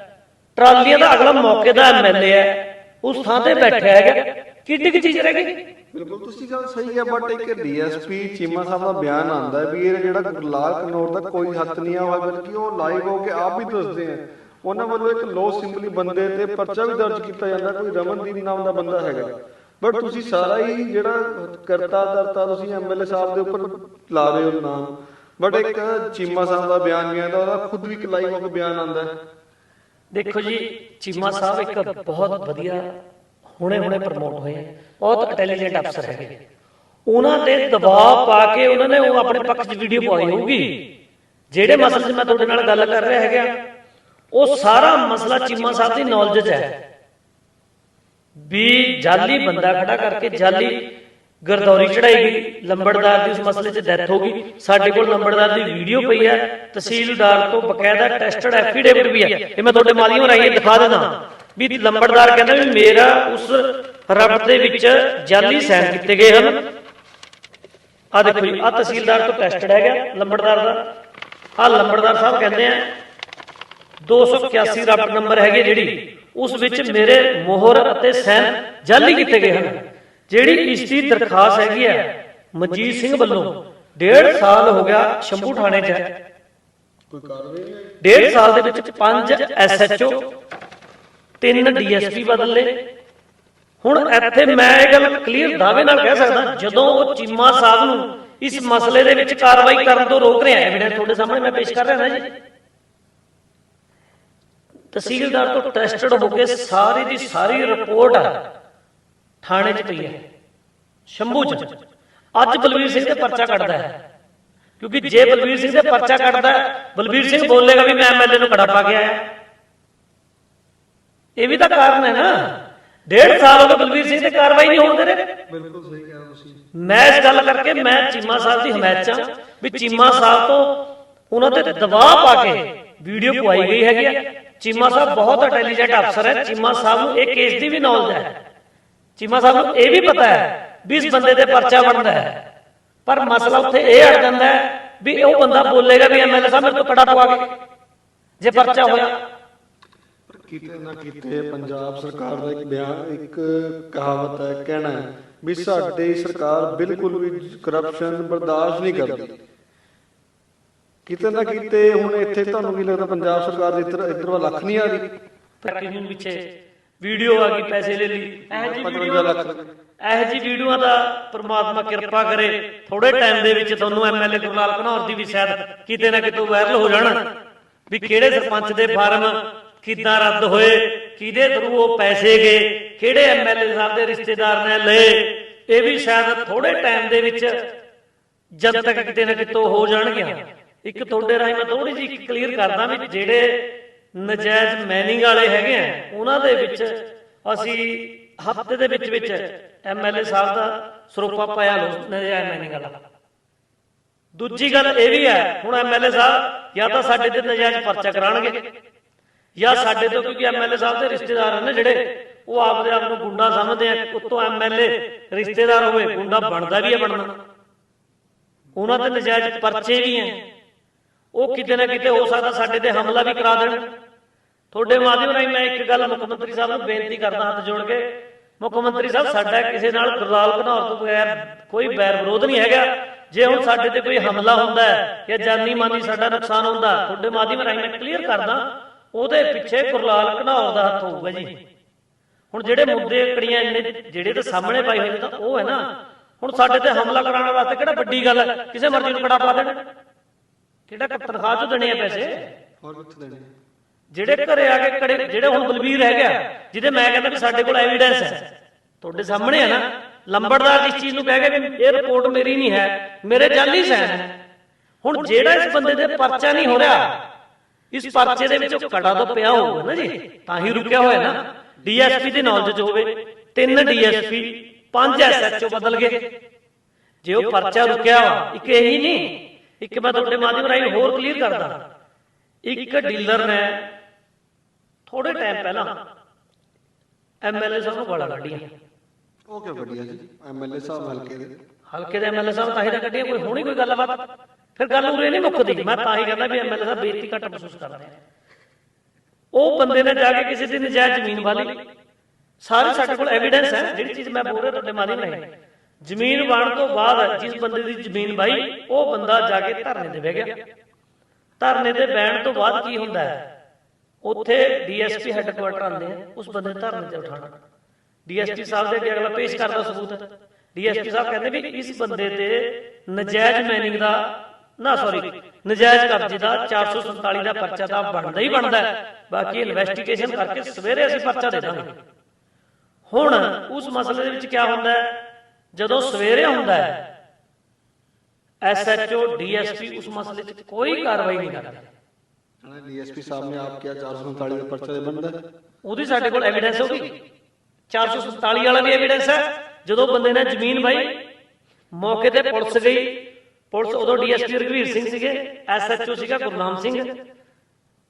ਟਰਾਲੀਆਂ ਦਾ ਅਗਲਾ ਮੌਕੇ ਦਾ ਐਮਐਲਏ ਹੈ। ਉਸ ਥਾਂ ਤੇ ਬੈਠਾ ਹੈਗਾ। ਕਿੱਡੀ ਕੀ ਚੀਜ਼ ਰਹਿ ਗਈ? ਬਿਲਕੁਲ, ਤੁਸੀਂ ਗੱਲ ਸਹੀ ਹੈ ਬਟ ਇੱਕ ਡੀਐਸਪੀ ਚੀਮਾ ਸਾਹਿਬ ਦਾ ਬਿਆਨ ਆਂਦਾ ਹੈ ਵੀ ਇਹ ਜਿਹੜਾ ਗੁਰਲਾਲ ਕਨੌਰ ਦਾ ਕੋਈ ਹੱਥ ਨਹੀਂ ਆ ਬਲਕਿ ਉਹ ਲਾਈਵ ਹੋ ਕੇ ਆਪ ਵੀ ਦੱਸਦੇ ਆ। ਉਹਨਾਂ ਵੱਲੋਂ ਇੱਕ ਲੋ ਸਿੰਬਲੀ ਬੰਦੇ ਤੇ ਪਰਚਾ ਵੀ ਦਰਜ ਕੀਤਾ ਜਾਂਦਾ, ਕੋਈ ਰਮਨਦੀਪ ਨਾਮ ਦਾ ਬੰਦਾ ਹੈਗਾ। ਬਟ ਤੁਸੀਂ ਸਾਰਾ ਹੀ ਜਿਹੜਾ ਕਰਤਾ ਦਰਤਾ ਤੁਸੀਂ ਐਮਐਲਏ ਸਾਹਿਬ ਦੇ ਉੱਪਰ ਲਾ ਰਹੇ ਹੋ ਨਾਮ। ਬਟ ਇੱਕ ਚੀਮਾ ਸਾਹਿਬ ਦਾ ਬਿਆਨ ਵੀ ਆਂਦਾ ਉਹਦਾ ਖੁਦ ਵੀ ਇੱਕ ਲਾਈਵ ਹੋ ਕੇ ਬਿਆਨ ਆਂਦਾ ਦੇਖੋ ਜੀ ਚੀਮਾ ਸਾਹਿਬ ਇੱਕ ਬਹੁਤ ਵਧੀਆ ਹੁਣੇ ਹੁਣੇ ਪ੍ਰਮੋਟ ਹੋਏ ਬਹੁਤ ਇੰਟੈਲੀਜੈਂਟ ਅਫਸਰ ਹੈਗੇ। ਉਹਨਾਂ ਤੇ ਦਬਾਅ ਪਾ ਕੇ ਉਹਨਾਂ ਨੇ ਉਹ ਆਪਣੇ ਪੱਖ 'ਚ ਵੀਡੀਓ ਪਾਈ ਹੋਊਗੀ। ਜਿਹੜੇ ਮਸਲੇ 'ਚ ਮੈਂ ਤੁਹਾਡੇ ਨਾਲ ਗੱਲ ਕਰ ਰਿਹਾ ਹੈਗਾ ਉਹ ਸਾਰਾ ਮਸਲਾ ਚੀਮਾ ਸਾਹਿਬ ਦੀ ਨੌਲੇਜ 'ਚ ਹੈ। ਵੀ ਜਾਲੀ ਬੰਦਾ ਖੜਾ ਕਰਕੇ ਜਾਲੀ ਗਰਦੌਰੀ ਚੜਾਈ ਗਈ, ਲੰਬੜਦਾਰ ਦੀ ਉਸ ਮਸਲੇ 'ਚ ਡੈਥ ਹੋ ਗਈ। ਸਾਡੇ ਕੋਲ ਲੰਬੜਦਾਰ ਦੀ ਵੀਡੀਓ ਪਈ ਹੈ, ਤਹਿਸੀਲਦਾਰ ਤੋਂ ਬਕਾਇਦਾ ਟੈਸਟਡ ਐਫੀਡੇਵਿਟ ਵੀ ਹੈ। ਇਹ ਮੈਂ ਤੁਹਾਡੇ ਮਾਧਿਅਮ ਰਾਹੀਂ ਦਿਖਾ ਦਿੰਦਾ ਵੀ ਲੰਬੜਦਾਰ ਕਹਿੰਦਾ ਵੀ ਮੇਰਾ ਉਸ ਰੱਬ ਦੇ ਵਿੱਚ ਜਾਲੀ ਸਾਈਨ ਕੀਤੇ ਗਏ ਹਨ। ਆ ਦੇਖੋ ਜੀ ਆ ਤਹਿਸੀਲਦਾਰ ਤੋਂ ਟੈਸਟਡ ਹੈਗਾ ਲੰਬੜਦਾਰ ਦਾ। ਆ ਲੰਬੜਦਾਰ ਸਾਹਿਬ ਕਹਿੰਦੇ ਆ 281 ਰੱਬ ਨੰਬਰ ਹੈਗੇ ਜਿਹੜੀ, ਉਸ ਵਿੱਚ ਮੇਰੇ ਮੋਹਰ ਅਤੇ ਸੈਨ ਜਾਲੀ ਕੀਤੇ ਗਏ ਹਨ। ਜਿਹੜੀ ਇਸ ਦੀ ਦਰਖਾਸਤ ਹੈਗੀ ਹੈ ਮਨਜੀਤ ਸਿੰਘ ਵੱਲੋਂ ਡੇਢ ਸਾਲ ਹੋ ਗਿਆ ਸ਼ੰਭੂ ਥਾਣੇ 'ਚ। ਹੈ ਕੋਈ ਕਾਰਵਾਈ ਨਹੀਂ ਡੇਢ ਸਾਲ ਦੇ ਵਿੱਚ ਪੰਜ ਐਸਐਚਓ ਤਿੰਨ ਡੀਐਸਪੀ ਬਦਲੇ ਹੁਣ ਇੱਥੇ ਮੈਂ ਇਹ ਗੱਲ ਕਲੀਅਰ ਦਾਅਵੇ ਨਾਲ ਕਹਿ ਸਕਦਾ ਜਦੋਂ ਉਹ ਚੀਮਾ ਸਾਹਿਬ ਨੂੰ ਇਸ ਮਸਲੇ ਦੇ ਵਿੱਚ ਕਾਰਵਾਈ ਕਰਨ ਤੋਂ ਰੋਕ ਰਿਹਾ ਐਵੀਡੈਂਸ ਤੁਹਾਡੇ ਸਾਹਮਣੇ ਮੈਂ ਪੇਸ਼ ਕਰ ਰਿਹਾ ਨਾ ਜੀ। ਤਹਿਸੀਲਦਾਰ ਤੋਂ ਟੈਸਟਡ ਹੋ ਕੇ ਸਾਰੀ ਦੀ ਸਾਰੀ ਰਿਪੋਰਟ ਥਾਣੇ 'ਚ ਪਈ ਹੈ। ਸ਼ੰਭੂ 'ਚ। ਅੱਜ ਬਲਵੀਰ ਸਿੰਘ ਤੇ ਪਰਚਾ ਕੱਢਦਾ ਹੈ। ਕਿਉਂਕਿ ਜੇ ਬਲਵੀਰ ਸਿੰਘ ਤੇ ਪਰਚਾ ਕੱਢਦਾ ਹੈ, ਬਲਵੀਰ ਸਿੰਘ ਬੋਲੇਗਾ ਵੀ ਮੈਂ ਐਮਐਲਏ ਨੂੰ ਕੜਾ ਪਾ ਕੇ ਆਇਆ ਇਹ ਵੀ ਤਾਂ ਕਾਰਨ ਹੈ ਨਾ। ਡੇਢ ਸਾਲ ਹੋ ਗਏ ਬਲਵੀਰ ਸਿੰਘ ਤੇ ਕਾਰਵਾਈ ਨਹੀਂ ਹੋਣ ਦੇ ਰਹੇ। ਬਿਲਕੁਲ ਸਹੀ ਕਹਿ ਰਹੇ ਤੁਸੀਂ। ਮੈਂ ਇਸ ਗੱਲ ਕਰਕੇ ਮੈਂ ਚੀਮਾ ਸਾਹਿਬ ਦੀ ਹਮਾਇਤ ਚ ਵੀ ਚੀਮਾ ਸਾਹਿਬ ਤੋਂ ਉਹਨਾਂ ਤੇ ਦਬਾਅ ਪਾ ਕੇ ਵੀਡੀਓ ਪਵਾਈ ਗਈ ਹੈਗੀ ਚੀਮਾ ਸਾਹਿਬ ਬਹੁਤ ਇੰਟੈਲੀਜੈਂਟ ਅਫਸਰ ਹੈ। ਚੀਮਾ ਸਾਹਿਬ ਨੂੰ ਇਹ ਕੇਸ ਦੀ ਵੀ ਨੌਲੇਜ ਹੈ। ਚੀਮਾ ਸਾਹਿਬ ਨੂੰ ਇਹ ਵੀ ਪਤਾ ਹੈ ਵੀ ਇਸ ਬੰਦੇ ਤੇ ਪਰਚਾ ਬਣਦਾ ਹੈ। ਪਰ ਮਸਲਾ ਉੱਥੇ ਇਹ ਅੜ ਜਾਂਦਾ ਹੈ ਵੀ ਉਹ ਬੰਦਾ ਬੋਲੇਗਾ ਵੀ ਐਮਐਲਏ ਸਾਹਿਬ ਮੇਰੇ ਤੋਂ ਕੜਾ ਪਵਾ ਕੇ। ਜੇ ਪਰਚਾ ਹੋਇਆ। ਪਰ ਕਿਤੇ ਨਾ ਕਿਤੇ ਪੰਜਾਬ ਸਰਕਾਰ ਦਾ ਇੱਕ ਬਿਆਨ ਇੱਕ ਕਹਾਵਤ ਹੈ ਕਹਿਣਾ ਹੈ ਵੀ ਸਾਡੀ ਸਰਕਾਰ ਬਿਲਕੁਲ ਵੀ ਕਰਪਸ਼ਨ ਬਰਦਾਸ਼ਤ ਨਹੀਂ ਕਰਦੀ। ਕਿਤੇ ਨਾ ਕਿਤੇ ਹੁਣ ਇੱਥੇ ਤੁਹਾਨੂੰ ਕੀ ਲੱਗਦਾ ਪੰਜਾਬ ਸਰਕਾਰ ਦੀ ਇੱਧਰ ਇੱਧਰ ਵੱਲ ਅੱਖ ਨਹੀਂ ਆ ਰਹੀ? ਕਿਸੇ ਨੂੰ ਪਿੱਛੇ? ਵੀਡੀਓ ਆ ਗਈ ਪੈਸੇ ਲੈ ਲਈ। ਇਹ ਜੀ 55 ਲੱਖ ਇਹ ਜੀ ਵੀਡੀਓਆਂ ਦਾ ਪ੍ਰਮਾਤਮਾ ਕਿਰਪਾ ਕਰੇ। ਥੋੜੇ ਟਾਈਮ ਦੇ ਵਿੱਚ ਤੁਹਾਨੂੰ ਐਮਐਲਏ ਗੁਰਲਾਲ ਘਨੌਰ ਦੀ ਵੀ ਸ਼ਾਇਦ ਕਿਤੇ ਨਾ ਕਿਤੇ ਵਾਇਰਲ ਹੋ ਜਾਣ। ਵੀ ਕਿਹੜੇ ਸਰਪੰਚ ਦੇ ਫਾਰਮ ਕਿੱਦਾਂ ਰੱਦ ਹੋਏ ਕਿਹਦੇ ਥਰੂ ਉਹ ਪੈਸੇ ਗਏ ਕਿਹੜੇ ਐਮਐਲਏ ਸਾਹਿਬ ਦੇ ਰਿਸ਼ਤੇਦਾਰ ਨੇ ਲਏ। ਇਹ ਵੀ ਸ਼ਾਇਦ ਥੋੜੇ ਟਾਈਮ ਦੇ ਵਿੱਚ ਜਦ ਤੱਕ ਕਿਤੇ ਨਾ ਕਿਤੇ ਹੋ ਜਾਣਗੀਆਂ। ਇੱਕ ਤੁਹਾਡੇ ਰਾਹੀਂ ਮੈਂ ਥੋੜੀ ਜਿਹੀ ਕਲੀਅਰ ਕਰਦਾ ਵੀ ਜਿਹੜੇ ਨਜਾਇਜ਼ ਮੈਨਿੰਗ ਵਾਲੇ ਹੈਗੇ ਆ, ਉਹਨਾਂ ਦੇ ਵਿੱਚ ਅਸੀਂ ਹਫ਼ਤੇ ਦੇ ਵਿੱਚ ਵਿੱਚ ਐਮਐਲਏ ਸਾਹਿਬ ਦਾ ਸਰੋਪਾ ਪਾਇਆ ਲੋ ਨਜਾਇਜ਼ ਮੈਨਿੰਗ ਵਾਲਾ। ਦੂਜੀ ਗੱਲ ਇਹ ਵੀ ਹੈ, ਹੁਣ ਐਮਐਲਏ ਸਾਹਿਬ ਜਾਂ ਤਾਂ ਸਾਡੇ ਤੇ ਨਜਾਇਜ਼ ਪਰਚਾ ਕਰਾਣਗੇ ਜਾਂ ਸਾਡੇ ਤੋਂ ਕਿਉਂਕਿ ਐਮਐਲਏ ਸਾਹਿਬ ਦੇ ਰਿਸ਼ਤੇਦਾਰ ਹਨ ਜਿਹੜੇ, ਉਹ ਆਪਦੇ ਆਪ ਨੂੰ ਗੁੰਡਾ ਸਮਝਦੇ ਆ, ਉੱਤੋਂ ਐਮਐਲਏ ਰਿਸ਼ਤੇਦਾਰ ਹੋਵੇ, ਗੁੰਡਾ ਬਣਦਾ ਵੀ ਹੈ ਬਣਨਾ। ਉਹਨਾਂ ਤੇ ਨਜਾਇਜ਼ ਪਰਚੇ ਵੀ ਹੈ ਉਹ ਕਿਤੇ ਨਾ ਕਿਤੇ ਹੋ ਸਕਦਾ ਸਾਡੇ ਤੇ ਹਮਲਾ ਵੀ ਕਰਾ ਦੇਣ। ਤੁਹਾਡੇ ਮਾਧਿਅਮ ਰਾਹੀਂ ਮੈਂ ਇੱਕ ਗੱਲ ਮੁੱਖ ਮੰਤਰੀ ਸਾਹਿਬ ਨੂੰ ਬੇਨਤੀ ਕਰਦਾ ਹੱਥ ਜੋੜ ਕੇ, ਮੁੱਖ ਮੰਤਰੀ ਸਾਹਿਬ, ਸਾਡਾ ਕਿਸੇ ਨਾਲ ਗੁਰਲਾਲ ਘਨੌਰ ਤੋਂ ਬਗੈਰ ਕੋਈ ਬੈਰ ਵਿਰੋਧ ਨਹੀਂ ਹੈਗਾ। ਜੇ ਹੁਣ ਸਾਡੇ ਤੇ ਕੋਈ ਹਮਲਾ ਹੁੰਦਾ ਹੈ ਜਾਂ ਜਾਨੀ ਮਾਨੀ ਸਾਡਾ ਨੁਕਸਾਨ ਹੁੰਦਾ, ਤੁਹਾਡੇ ਮਾਧਿਅਮ ਰਾਹੀਂ ਮੈਂ ਕਲੀਅਰ ਕਰਦਾ, ਉਹਦੇ ਪਿੱਛੇ ਗੁਰਲਾਲ ਘਨੌਰ ਦਾ ਹੱਥ ਹੋਊਗਾ ਜੀ। ਹੁਣ ਜਿਹੜੇ ਮੁੱਦੇ ਕੜੀਆਂ ਜਿਹੜੇ ਤੇ ਸਾਹਮਣੇ ਪਾਈ ਹੋਏ ਤਾਂ ਉਹ ਹੈ ਨਾ। ਹੁਣ ਸਾਡੇ ਤੇ ਹਮਲਾ ਕਰਾਉਣ ਵਾਸਤੇ ਕਿਹੜਾ ਵੱਡੀ ਗੱਲ ਹੈ? ਕਿਸੇ ਮਰਜ਼ੀ ਨੂੰ ਕੜਾ ਪਾ ਦੇਣ। ਕਿਹੜਾ ਤਨਖਾਹ ਚ ਦੇਣੇ ਆ ਪੈਸੇ? ਹੋਰ ਕਿੱਥੇ ਦੇਣੇ? ਜਿਹੜੇ ਘਰੇ ਆ ਕੇ ਕੜੇ ਜਿਹੜੇ ਹੁਣ ਬਲਬੀਰ ਰਹਿ ਗਿਆ ਜਿਹਦੇ ਮੈਂ ਕਹਿੰਦਾ ਵੀ ਸਾਡੇ ਕੋਲ ਐਵੀਡੈਂਸ ਹੈ। ਤੁਹਾਡੇ ਸਾਹਮਣੇ ਹੈ ਨਾ ਲੰਬੜਦਾਰ ਇਸ ਚੀਜ਼ ਨੂੰ ਕਹਿ ਗਿਆ ਵੀ ਇਹ ਰਿਪੋਰਟ ਮੇਰੀ ਨਹੀਂ ਹੈ ਮੇਰੇ ਜਾਲੀ ਸੈਨ ਹੈ। ਹੁਣ ਜਿਹੜਾ ਇਸ ਬੰਦੇ ਦੇ ਪਰਚਾ ਨਹੀਂ ਹੋ ਰਿਹਾ ਇਸ ਪਰਚੇ ਦੇ ਵਿੱਚ ਕੜਾ ਤਾਂ ਪਿਆ ਹੋਊਗਾ ਨਾ ਜੀ। ਤਾਂ ਹੀ ਰੁਕਿਆ ਹੋਇਆ ਨਾ। ਡੀਐਸਪੀ ਦੇ ਨੌਲੇਜ ਚ ਹੋਵੇ ਤਿੰਨ ਡੀਐਸਪੀ ਪੰਜ ਐਸਐਚਓ ਬਦਲ ਗਏ। ਜੇ ਉਹ ਪਰਚਾ ਰੁਕਿਆ ਵਾ ਇੱਕ ਇਹੀ ਨਹੀਂ ਇੱਕ ਮੈਂ ਤੁਹਾਡੇ ਮਾਧਿਅਮ ਰਾਹੀਂ ਹੋਰ ਕਲੀਅਰ ਕਰਦਾ। ਇੱਕ ਡੀਲਰ ਨੇ ਥੋੜੇ ਟਾਈਮ ਪਹਿਲਾਂ ਐਮਐਲਏ ਸਾਹਿਬ ਨੂੰ ਗਾਲਾਂ ਕੱਢੀਆਂ। ਉਹ ਕਿਉਂ ਵਧੀਆ ਜੀ। ਐਮਐਲਏ ਸਾਹਿਬ ਹਲਕੇ ਦੇ। ਹਲਕੇ ਦੇ ਐਮਐਲਏ ਸਾਹਿਬ ਤਾਂ ਹੀ ਤਾਂ ਕੱਢੀਆਂ ਕੋਈ ਹੋਣੀ ਕੋਈ ਗੱਲਬਾਤ? ਫਿਰ ਗੱਲ ਉਰੇ ਨਹੀਂ ਮੁੱਕਦੀ। ਮੈਂ ਤਾਂ ਹੀ ਕਹਿੰਦਾ ਵੀ ਐਮਐਲਏ ਸਾਹਿਬ ਬੇਇੱਜ਼ਤੀ ਘੱਟ ਮਹਿਸੂਸ ਕਰਦੇ ਆ ਉਹ ਬੰਦੇ ਨੇ ਜਾ ਕੇ ਕਿਸੇ ਦੀ ਨਜਾਇਜ਼ ਜ਼ਮੀਨ ਵਾਲੀ। ਸਾਰੇ ਸਾਡੇ ਕੋਲ ਐਵੀਡੈਂਸ ਹੈ। ਜਿਹੜੀ ਚੀਜ਼ ਮੈਂ ਬੋਲ ਰਿਹਾ ਤੁਹਾਡੇ ਮਾਧਿਅਮ ਨਹੀਂ ਜ਼ਮੀਨ ਵਾਣ ਤੋਂ ਬਾਅਦ ਜਿਸ ਬੰਦੇ ਦੀ ਜ਼ਮੀਨ ਵਾਈ ਉਹ ਬੰਦਾ ਜਾ ਕੇ ਧਰਨੇ ਤੇ ਬਹਿ ਗਿਆ। ਧਰਨੇ ਤੇ ਬਹਿਣ ਤੋਂ ਬਾਅਦ ਕੀ ਹੁੰਦਾ ਹੈ? ਉੱਥੇ ਡੀਐਸਪੀ ਹੈੱਡਕੁਆਟਰ ਆਉਂਦੇ ਆ, ਉਸ ਬੰਦੇ ਨੂੰ ਧਰਨੇ ਤੇ ਉਠਾਉਣਾ। ਡੀਐਸਪੀ ਸਾਹਿਬ ਦੇ ਅੱਗੇ ਅਗਲਾ ਪੇਸ਼ ਕਰਦਾ ਸਬੂਤ। ਡੀਐਸਪੀ ਸਾਹਿਬ ਕਹਿੰਦੇ ਵੀ ਇਸ ਬੰਦੇ ਤੇ ਨਜਾਇਜ਼ ਮੈਨਿੰਗ ਦਾ, ਨਾ ਸੌਰੀ ਨਜਾਇਜ਼ ਕਬਜ਼ੇ ਦਾ 447 ਦਾ ਪਰਚਾ ਤਾਂ ਬਣਦਾ ਹੀ ਬਣਦਾ ਬਾਕੀ ਇਨਵੈਸਟੀਗੇਸ਼ਨ ਕਰਕੇ ਸਵੇਰੇ ਅਸੀਂ ਪਰਚਾ ਦੇ ਦਾਂਗੇ। ਹੁਣ ਉਸ ਮਸਲੇ ਦੇ ਵਿੱਚ ਕੀ ਹੁੰਦਾ ਜਦੋਂ ਸਵੇਰੇ ਹੁੰਦਾ ਹੈ ਐਸਐਚਓ ਡੀਐਸਪੀ ਉਸ ਮਸਲੇ 'ਚ ਕੋਈ ਕਾਰਵਾਈ ਨਹੀਂ ਕਰਦਾ। ਡੀਐਸਪੀ ਸਾਹਿਬ ਨੇ ਆਪ ਕਿਹਾ 447 ਦਾ ਪਰਚਾ ਦੇ ਬੰਦਾ। ਉਹਦੀ ਸਾਡੇ ਕੋਲ ਐਵੀਡੈਂਸ ਹੋਗੀ 447 ਵਾਲਾ ਵੀ ਐਵੀਡੈਂਸ ਹੈ। ਜਦੋਂ ਬੰਦੇ ਨੇ ਜ਼ਮੀਨ ਬਾਈ ਮੌਕੇ ਤੇ ਪੁਲਿਸ ਗਈ। ਪੁਲਿਸ ਉਦੋਂ ਡੀਐਸਪੀ ਰਘਵੀਰ ਸਿੰਘ ਸੀਗੇ ਐਸਐਚਓ ਸੀਗਾ, ਗੁਰਨਾਮ ਸਿੰਘ।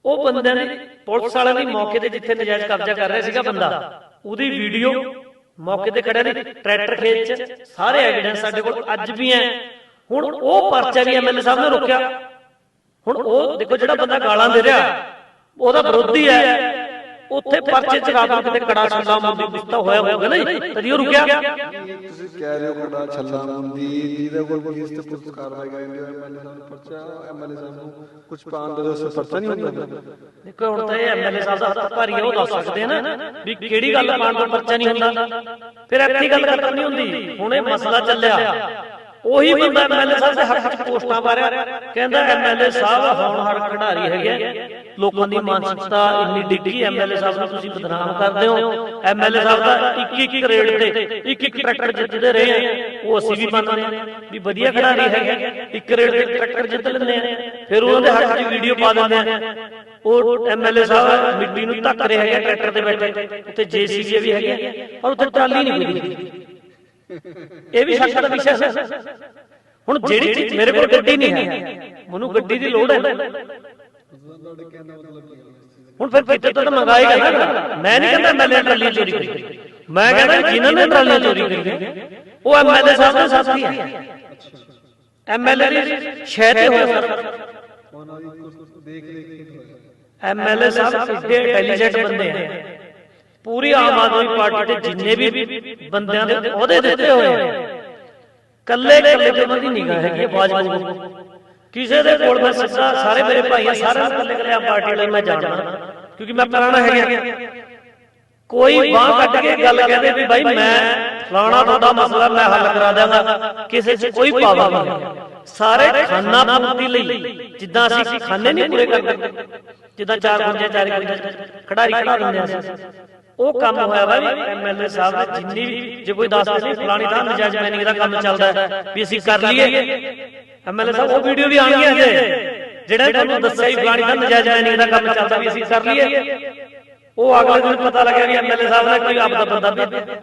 ਉਹ ਬੰਦਿਆਂ ਨੇ ਪੁਲਿਸ ਵਾਲਿਆਂ ਦੀ ਮੌਕੇ ਤੇ ਜਿੱਥੇ ਨਜਾਇਜ਼ ਕਬਜ਼ਾ ਕਰ ਰਿਹਾ ਸੀਗਾ ਬੰਦਾ, ਉਹਦੀ ਵੀਡੀਓ ਮੌਕੇ ਤੇ ਖੜਿਆ ਦੀ ਟਰੈਕਟਰ ਖੇਤ 'ਚ। ਸਾਰੇ ਐਵੀਡੈਂਸ ਸਾਡੇ ਕੋਲ ਅੱਜ ਵੀ ਹੈ। ਹੁਣ ਉਹ ਪਰਚਾ ਵੀ ਐਮਐਲਏ ਸਾਹਿਬ ਨੇ ਰੋਕਿਆ। ਹੁਣ ਉਹ ਦੇਖੋ ਜਿਹੜਾ ਬੰਦਾ ਗਾਲਾਂ ਦੇ ਰਿਹਾ ਉਹਦਾ ਵਿਰੋਧੀ ਹੈ। ਉੱਥੇ ਪਰਚੇ ਚ ਰਾਤ ਨੂੰ ਕਿਤੇ ਕੜਾ ਛੱਲਾ ਮੁੰਡੀ ਗੁੱਸਾ ਹੋਇਆ ਹੋਊਗਾ ਨਾ ਜੀ। ਤਦੀ ਉਹ ਰੁਕਿਆ। ਤੁਸੀਂ ਕਹਿ ਰਹੇ ਹੋ ਕੜਾ ਛੱਲਾ ਮੁੰਦੀ ਜਿਹਦੇ ਕੋਲ ਕੇਸ ਤੇ ਪੁਲਿਸ ਕਾਰਵਾਈ ਕਰਦੀ ਹੈ ਐਮਐਲਏ ਸਾਹਿਬ ਨੂੰ ਪਰਚਾ ਐਮਐਲਏ ਸਾਹਿਬ ਨੂੰ ਕੁਝ ਪਾਉਣ ਦੇ ਉਸ ਪਰਚਾ ਨਹੀਂ ਹੁੰਦਾ। ਦੇਖੋ ਹੁਣ ਤਾਂ ਇਹ ਐਮਐਲਏ ਸਾਹਿਬ ਦਾ ਹੱਥ ਭਾਰੀ ਹੈ ਉਹ ਦੱਸ ਸਕਦੇ ਆ ਨਾ ਵੀ ਕਿਹੜੀ ਗੱਲ ਪਾਣ ਦਾ ਪਰਚਾ ਨਹੀਂ ਹੁੰਦਾ। ਫਿਰ ਇੱਥੇ ਗੱਲ ਖਤਮ ਨਹੀਂ ਹੁੰਦੀ। ਹੁਣ ਇਹ ਮਸਲਾ ਚੱਲਿਆ। ਉਹੀ ਬੰਦਾ ਐਮਐਲਏ ਸਾਹਿਬ ਦੇ ਹੱਕ 'ਚ ਪੋਸਟਾਂ ਪਾ ਕਹਿੰਦਾ ਐਮਐਲਏ ਸਾਹਿਬ ਹੋਣਹਾਰ ਖਿਡਾਰੀ ਹੈਗੇ ਲੋਕਾਂ ਦੀ ਮਾਨਸਿਕਤਾ ਇੰਨੀ ਡਿੱਗੀ ਐਮਐਲਏ ਸਾਹਿਬ ਨੂੰ ਤੁਸੀਂ ਬਦਨਾਮ ਕਰਦੇ ਹੋ। ਐਮਐਲਏ ਸਾਹਿਬ ਦਾ ਇੱਕ ਇੱਕ ਰੇਡ ਤੇ ਇੱਕ ਇੱਕ ਟਰੈਕਟਰ ਜਿੱਤਦੇ ਰਹੇ ਆ। ਉਹ ਅਸੀਂ ਵੀ ਮੰਨਦੇ ਆ ਵੀ ਵਧੀਆ ਖਿਡਾਰੀ ਹੈਗੇ ਇੱਕ ਰੇਡ ਤੇ ਟਰੈਕਟਰ ਜਿੱਤ ਲੈਂਦੇ ਆ। ਫਿਰ ਉਹਨਾਂ ਦੇ ਹੱਥ 'ਚ ਵੀਡੀਓ ਪਾ ਦਿੰਦੇ ਆ। ਉਹ ਐਮਐਲਏ ਸਾਹਿਬ ਮਿੱਟੀ ਨੂੰ ਧੱਕ ਰਹੇ ਹੈਗੇ, ਟਰੈਕਟਰ ਤੇ ਬੈਠੇ। ਉੱਤੇ ਜੇਸੀਬੀ ਵੀ ਹੈਗੇ ਪਰ ਉੱਥੇ ਟਰਾਲੀ ਨਹੀਂ ਕੋਈ ਇਹ ਵੀ ਸ਼ੱਕ ਦਾ ਵਿਸ਼ਾ ਹੈ। ਹੁਣ ਜਿਹੜੀ ਚੀਜ਼ ਮੇਰੇ ਕੋਲ ਗੱਡੀ ਨਹੀਂ ਹੈ ਮੈਨੂੰ ਗੱਡੀ ਦੀ ਲੋੜ ਹੈ। ਹੁਣ ਫਿਰ ਕਿਤੇ ਤਾਂ ਮੰਗਾਏਗਾ। ਮੈਂ ਨਹੀਂ ਕਹਿੰਦਾ ਐਮਐਲਏ ਟਰਾਲੀ ਚੋਰੀ ਕਰੀ ਮੈਂ ਕਹਿੰਦਾ ਜਿਨ੍ਹਾਂ ਨੇ ਟਰਾਲੀਆਂ ਚੋਰੀ ਕਰੀਆਂ ਉਹ ਐਮਐਲਏ ਸਾਹਿਬ ਦੇ ਸਾਥੀ ਹੈ। ਐਮਐਲਏ ਦੀ ਸ਼ਹਿ ਤੇ ਹੋਇਆ ਸਰ। ਐਮਐਲਏ ਸਾਹਿਬ ਇੱਡੇ ਇੰਟੈਲੀਜੈਂਟ ਬੰਦੇ ਆ। ਪੂਰੀ ਆਮ ਆਦਮੀ ਪਾਰਟੀ ਦੇ ਜਿੰਨੇ ਵੀ ਬੰਦਿਆਂ ਦੇ ਅਹੁਦੇ ਦਿੱਤੇ ਹੋਏ ਕੱਲੇ ਕੱਲੇ ਤੇ ਉਹਨਾਂ ਦੀ ਨਿਗਾਹ ਹੈਗੀ ਹੈ ਬਾਜ ਬਾਜ ਕਿਸੇ ਦੇ ਕੋਲ ਮੈਂ ਸਿੱਧਾ ਸਾਰੇ ਮੇਰੇ ਭਾਈ ਆ ਸਾਰਿਆਂ ਨੂੰ ਕੱਲੇ ਕੱਲੇ ਆ ਪਾਰਟੀ ਵਾਲੇ ਮੈਂ ਜਾਣਦਾ। ਕਿਉਂਕਿ ਮੈਂ ਪੁਰਾਣਾ ਹੈਗਾ। ਕੋਈ ਬਾਹ ਕੱਢ ਕੇ ਗੱਲ ਕਹਿੰਦੇ ਵੀ ਭਾਈ ਮੈਂ ਫਲਾਣਾ ਤੁਹਾਡਾ ਮਸਲਾ ਮੈਂ ਹੱਲ ਕਰਾ ਦਿਆਂਗਾ। ਕਿਸੇ 'ਚ ਕੋਈ ਪਾਵਾ ਨਹੀਂ। ਸਾਰੇ ਖਾਨਾ ਪੂਰਤੀ ਲਈ। ਜਿੱਦਾਂ ਅਸੀਂ ਖਾਨੇ ਨਹੀਂ ਪੂਰੇ ਕਰਦੇ। ਜਿੱਦਾਂ ਚਾਰ ਗੁੰਜੇ ਚਾਰ ਗੁੰਜੇ ਖਿਡਾਰੀ ਖੜਾ ਦਿੰਦੇ ਆ ਅਸੀਂ। ਉਹ ਕੰਮ ਹੋਇਆ ਵਾ ਵੀ ਐਮਐਲਏ ਸਾਹਿਬ ਨੇ ਜਿੰਨੀ ਵੀ ਜੇ ਕੋਈ ਦੱਸਦੇ ਸੀ ਫਲਾਣੀ ਥਾਂ ਨਜਾਇਜ਼ ਮੈਨਿੰਗ ਦਾ ਕੰਮ ਚੱਲਦਾ ਹੈ ਵੀ ਅਸੀਂ ਕਰ ਲਈਏ। ਐਮਐਲਏ ਸਾਹਿਬ ਉਹ ਵੀਡੀਓ ਵੀ ਆਉਣਗੀਆਂ ਜੇ ਜਿਹੜਾ ਤੁਹਾਨੂੰ ਦੱਸਿਆ ਹੀ ਫਲਾਣੀ ਥਾਂ ਨਜਾਇਜ਼ ਮੈਨਿੰਗ ਦਾ ਕੰਮ ਚੱਲਦਾ ਵੀ ਅਸੀਂ ਕਰ ਲਈਏ। ਉਹ ਅਗਲੇ ਦਿਨ ਪਤਾ ਲੱਗਿਆ ਵੀ ਐਮਐਲਏ ਸਾਹਿਬ ਨੇ ਕੋਈ ਆਪਦਾ ਬੰਦਾ ਭੇਜਿਆ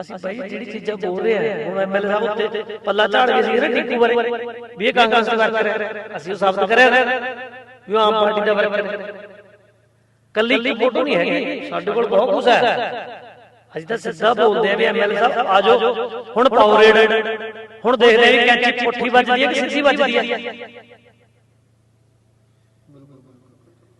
ਅਸੀਂ ਭਾਈ ਜਿਹੜੀ ਚੀਜ਼ਾਂ ਬੋਲ ਰਹੇ ਆ ਹੁਣ ਐਮਐਲਏ ਸਾਹਿਬ ਉੱਤੇ ਪੱਲਾ ਝਾੜ ਗਏ ਸੀ ਨਾ ਟਿੱਕੂ ਬਾਰੇ ਵੀ ਇਹ ਕਾਂਗਰਸ ਦਾ ਵਰਕਰ ਹੈ ਅਸੀਂ ਉਹ ਸਾਬਤ ਕਰਿਆ। ਵੀ ਆਮ ਪਾਰਟੀ ਦਾ ਵਰਕਰ ਕੱਲੀ ਇੱਕ ਫੋਟੋ ਨਹੀਂ ਹੈਗੀ, ਸਾਡੇ ਕੋਲ ਬਹੁਤ ਕੁਝ ਹੈ। ਅਸੀਂ ਤਾਂ ਸਿੱਧਾ ਬੋਲਦੇ ਆ ਵੀ ਐਮਐਲਏ ਸਾਹਿਬ, ਆ ਜਾਓ। ਹੁਣ ਪਾਓ ਰੇਡ ਹੁਣ ਦੇਖਦੇ ਆ ਵੀ ਕੈਂਚੀ ਪੁੱਠੀ ਵੱਜਦੀ ਹੈ ਕਿ ਸਿੱਧੀ ਵੱਜਦੀ ਹੈ।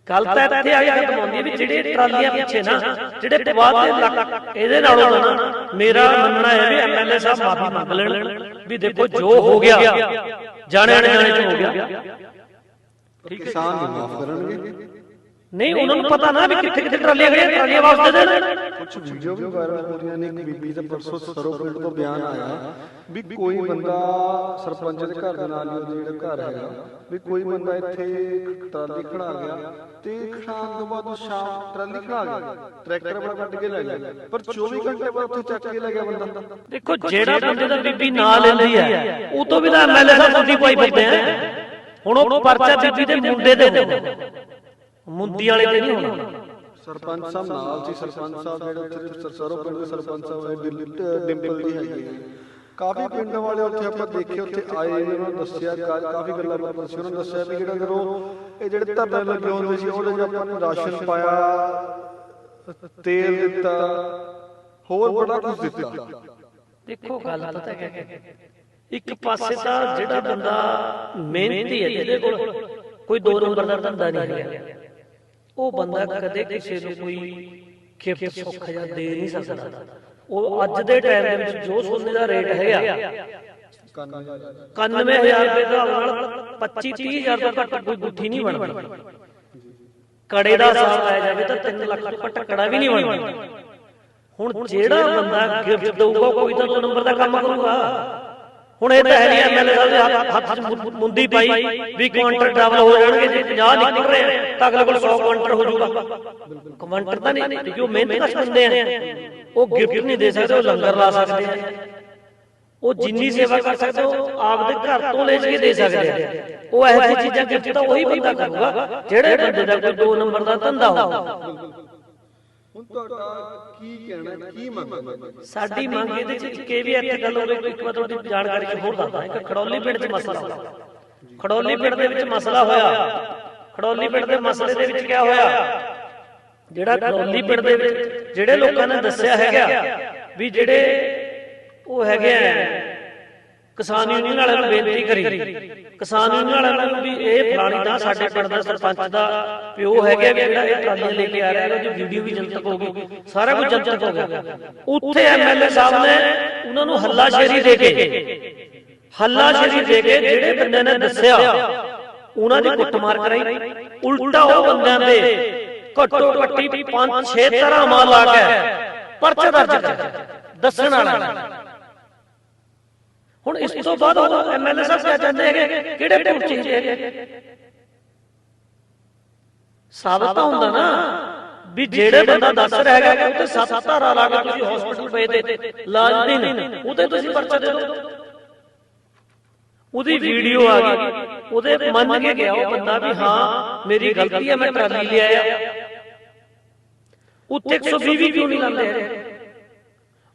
ਕੱਲ ਤਾਂ ਇੱਥੇ ਆ ਕੇ ਆਉਂਦੀ ਹੈ ਵੀ ਜਿਹੜੇ ਟਰਾਲੀਆਂ ਪਿੱਛੇ ਨਾ, ਜਿਹੜੇ ਪਵਾਦ ਦੇ ਲੱਕ, ਇਹਦੇ ਨਾਲੋਂ ਨਾ ਮੇਰਾ ਮੰਨਣਾ ਹੈ ਵੀ ਐਮਐਲਏ ਸਾਹਿਬ ਮਾਫੀ ਮੰਗ ਲੈਣ ਵੀ ਦੇਖੋ ਜੋ ਹੋ ਗਿਆ ਜਾਣੇ ਜਾਣੇ ਚ ਹੋ ਗਿਆ। ਕਿਸਾਨ ਵੀ ਮਾਫ ਕਰਨਗੇ। ਨਹੀਂ ਉਹਨਾਂ ਨੂੰ ਪਤਾ ਨਾ ਵੀ ਕਿੱਥੇ ਕਿੱਥੇ ਟਰਾਲੀਆਂ ਖੜੀਆਂ ਟਰਾਲੀਆਂ ਵਾਪਸ ਦੇ ਦੇਣ। ਕੁਝ ਵੀਡੀਓ ਵੀ ਵਾਇਰਲ ਹੋ ਰਹੀਆਂ ਨੇ ਇੱਕ ਬੀਬੀ ਦਾ ਪਰਸੋਂ ਸਰੋ ਪਿੰਡ ਤੋਂ ਬਿਆਨ ਆਇਆ ਵੀ ਕੋਈ ਬੰਦਾ ਸਰਪੰਚ ਦੇ ਘਰ ਦੇ ਨਾਲ ਹੀ ਜਿਹੜਾ ਘਰ ਹੈਗਾ ਵੀ ਕੋਈ ਬੰਦਾ ਇੱਥੇ ਟਰਾਲੀ ਖੜਾ ਗਿਆ ਤੇ ਖੜਾਉਣ ਤੋਂ ਬਾਅਦ ਉਹ ਸ਼ਾਮ ਟਰਾਲੀ ਖੜਾ ਗਿਆ। ਟਰੈਕਟਰ ਬੜਾ ਕੱਢ ਕੇ ਲੈ ਗਿਆ। ਪਰ 24 ਘੰਟੇ ਬਾਅਦ ਉੱਥੇ ਚੱਕ ਕੇ ਲੈ ਗਿਆ ਬੰਦਾ। ਦੇਖੋ ਜਿਹੜਾ ਬੰਦੇ ਦਾ ਬੀਬੀ ਨਾਂ ਲੈਂਦੀ ਹੈ ਉਹ ਤੋਂ ਵੀ ਤਾਂ ਐਮਐਲਏ ਸਾਹਿਬ ਛੁੱਟੀ ਪਾਈ ਫਿਰਦੇ ਆ। ਹੁਣ ਉਹ ਪਰਚਾ ਬੀਬੀ ਦੇ ਮੁੰਡੇ ਦੇ ਹੋਣਾ। ਮੁੰਦੀ ਵਾਲੇ ਤੇ ਨਹੀਂ ਹੋਣਾ। ਸਰਪੰਚ ਸਾਹਿਬ ਨਾਲ ਸੀ ਸਰਪੰਚ ਸਾਹਿਬ ਜਿਹੜੇ ਉੱਥੇ ਸਰੋ ਪਿੰਡ ਦੇ ਸਰਪੰਚ ਸਾਹਿਬ ਡਿੰਪਲ ਜੀ ਹੈਗੇ। ਕਾਫੀ ਪਿੰਡ ਵਾਲੇ ਉੱਥੇ ਆਪਾਂ ਦੇਖੇ ਉੱਥੇ ਆਏ ਉਹਨਾਂ ਨੂੰ ਦੱਸਿਆ ਕਾਫੀ ਗੱਲਾਂ ਬਾਤਾਂ ਸੀ ਉਹਨਾਂ ਨੇ ਦੱਸਿਆ ਵੀ ਜਿਹੜਾ ਜਦੋਂ ਇਹ ਜਿਹੜੇ ਧਰਨੇ ਲੱਗੇ ਹੁੰਦੇ ਸੀ ਉਹਦੇ 'ਚ ਆਪਾਂ ਨੇ ਰਾਸ਼ਨ ਪਾਇਆ ਤੇਲ ਦਿੱਤਾ ਹੋਰ ਬੜਾ ਕੁਝ ਦਿੱਤਾ। ਦੇਖੋ ਗੱਲ ਪਤਾ ਕੀ ਹੈ ਇੱਕ ਪਾਸੇ ਤਾਂ ਜਿਹੜਾ ਬੰਦਾ ਮਿਹਨਤੀ ਹੈ ਜਿਹਦੇ ਕੋਲ ਕੋਈ ਦੋ ਨੰਬਰ ਦਾ ਧੰਦਾ ਨਹੀਂ ਹੈ ਉਹ ਬੰਦਾ ਕਦੇ ਕਿਸੇ ਨੂੰ ਕੋਈ ਗਿਫਟ ਸੁੱਖ ਜਾਂ ਦੇ ਨਹੀਂ ਸਕਦਾ। ਉਹ ਅੱਜ ਦੇ ਟਾਈਮ ਦੇ ਵਿੱਚ ਜੋ ਸੋਨੇ ਦਾ ਰੇਟ ਹੈਗਾ 91000 ਰੁਪਏ ਦਾ ਨਾਲ 25 30000 ਤੋਂ ਘੱਟ ਕੋਈ ਗੁੱਠੀ ਨਹੀਂ ਬਣਦੀ। ਕੜੇ ਦਾ ਸਾਲ ਲਾਇਆ ਜਾਵੇ ਤਾਂ 3 ਲੱਖ ਤੋਂ ਘੱਟ ਵੀ ਨਹੀਂ ਬਣਦਾ। ਹੁਣ ਜਿਹੜਾ ਬੰਦਾ ਗਿਫਟ ਦਊਗਾ ਕੋਈ ਤਾਂ ਦੋ ਨੰਬਰ ਦਾ ਕੰਮ ਕਰੂਗਾ। ਹੁਣ ਇਹ ਤਾਂ ਹੈ ਨਹੀਂ ਐਮਐਲਏ ਸਾਹਿਬ ਹੱਥ- 'ਚ ਮੁੰਦੀ ਪਾਈ ਵੀ ਕੁਆਂਟਰ ਡਬਲ ਹੋ ਜਾਣਗੇ, ਜੇ 50 ਨਿਕਲ ਰਹੇ ਤਾਂ ਅਗਲੇ ਕੋਲ 100 ਕੁਆਂਟਰ ਹੋ ਜਾਊਗਾ। ਕੁਆਂਟਰ ਤਾਂ ਨਹੀਂ ਕਿਉਂਕਿ ਉਹ ਮਿਹਨਤ ਕਸ਼ ਆ, ਉਹ ਗਿਫਟ ਨਹੀਂ ਦੇ ਸਕਦੇ, ਉਹ ਲੰਗਰ ਲਾ ਸਕਦੇ ਆ। ਉਹ ਜਿੰਨੀ ਸੇਵਾ ਕਰ ਸਕਦੇ ਉਹ ਆਪਦੇ ਘਰ ਤੋਂ ਲੈ ਕੇ ਦੇ ਸਕਦੇ ਆ। ਉਹ ਇਹੋ ਜਿਹੀ ਚੀਜ਼ਾਂ ਗਿਫਟ ਤਾਂ ਉਹੀ ਬੰਦਾ ਕਰੂਗਾ, ਜਿਹੜੇ ਬੰਦੇ ਦਾ ਕੋਈ ਦੋ ਨੰਬਰ ਦਾ ਧੰਦਾ ਹੋਊਗਾ ਹੁਣ ਤੁਹਾਡਾ ਕੀ ਕਹਿਣਾ, ਕੀ ਮੰਗਣਾ ਸਾਡੀ ਮੰਗ ਇਹਦੇ ਚ ਇੱਕ ਵੀ ਇੱਥੇ ਗੱਲ ਹੋਵੇ ਇੱਕ ਵਾਰ ਤੁਹਾਡੀ ਜਾਣਕਾਰੀ ਹੋਰ ਦੱਸਦਾ, ਇੱਕ ਖੜੌਲੀ ਪਿੰਡ 'ਚ ਮਸਲਾ ਹੋਇਆ। ਪਿੰਡ ਦੇ ਵਿੱਚ ਮਸਲਾ ਹੋਇਆ। ਖੜੋਲੀ ਪਿੰਡ ਦੇ ਮਸਲੇ ਦੇ ਵਿੱਚ ਕੀ ਹੋਇਆ? ਜਿਹੜਾ ਖੜੌਲੀ ਪਿੰਡ ਦੇ ਵਿੱਚ ਜਿਹੜੇ ਲੋਕਾਂ ਨੇ ਦੱਸਿਆ ਹੈਗਾ ਵੀ ਜਿਹੜੇ ਉਹ ਹੈਗੇ ਆ ਕਿਸਾਨ ਯੂਨੀਅਨ ਵਾਲਿਆਂ ਨੂੰ ਬੇਨਤੀ ਕਰੀ। ਕਿਸਾਨ ਯੂਨੀਅਨ ਵਾਲਿਆਂ ਨੂੰ ਵੀ ਇਹ ਫਲਾਣੀ ਦਾ ਸਾਡੇ ਪਿੰਡ ਦਾ ਸਰਪੰਚ ਦਾ ਪਿਓ ਹੈਗਾ ਵੀ ਜਿਹੜਾ ਇਹ ਟਰਾਲੀਆਂ ਲੈ ਕੇ ਆ ਰਿਹਾ ਹੈ ਵੀਡੀਓ ਵੀ ਜਨਤਕ ਹੋ ਗਈ, ਸਾਰਾ ਕੁਝ ਜਨਤਕ ਹੋ ਗਿਆ। ਉੱਥੇ ਐਮਐਲਏ ਸਾਹਿਬ ਨੇ ਉਹਨਾਂ ਨੂੰ ਹੱਲਾਸ਼ੇਰੀ ਦੇ ਕੇ, ਹੱਲਾਸ਼ੇਰੀ ਦੇ ਕੇ ਜਿਹੜੇ ਬੰਦੇ ਨੇ ਦੱਸਿਆ, ਉਹਨਾਂ ਦੀ ਕੁੱਟਮਾਰ ਕਰਾਈ। ਉਲਟਾ ਉਹ ਬੰਦਿਆਂ ਦੇ ਘੱਟੋ ਘੱਟੀ 5-6 ਤਰ੍ਹਾਂ ਮਾਰ ਲਾ ਕੇ ਪਰਚਾ ਦਰਜ ਦੱਸਣ ਵਾਲਾ ਹੁਣ ਇਸ ਤੋਂ ਬਾਅਦ ਉਹ ਐਮਐਲਏ ਸਾਹਿਬ ਕਿਆ ਚਾਹੁੰਦੇ ਹੈਗੇ? ਕਿਹੜੇ ਪੁੱਛ ਚਾਹੀਦੇ ਹੈਗੇ? ਸਾਬਤ ਤਾਂ ਹੁੰਦਾ ਨਾ। ਵੀ ਜਿਹੜੇ ਬੰਦਾ ਦੱਸ ਰਿਹਾ ਹੈਗਾ ਕਿ ਉੱਤੇ ਸੱਤ ਧਾਰਾ ਲਾ ਕੇ ਤੁਸੀਂ ਹਸਪੀਟਲ ਪਏ ਤੇ ਇਲਾਜ ਨਹੀਂ ਉਹਦੇ ਤੁਸੀਂ ਪਰਚਾ ਦੇ ਦਿਓ। ਉਹਦੀ ਵੀਡੀਓ ਆ ਗਈ। ਉਹਦੇ ਮੰਨ ਕੇ ਗਿਆ ਉਹ ਬੰਦਾ ਵੀ ਹਾਂ ਮੇਰੀ ਗਲਤੀ ਹੈ ਮੈਂ ਟਰਾਲੀ ਲਿਆਇਆ। ਉੱਤੇ 120 ਵੀ ਕਿਉਂ ਨਹੀਂ ਲਾਉਂਦੇ?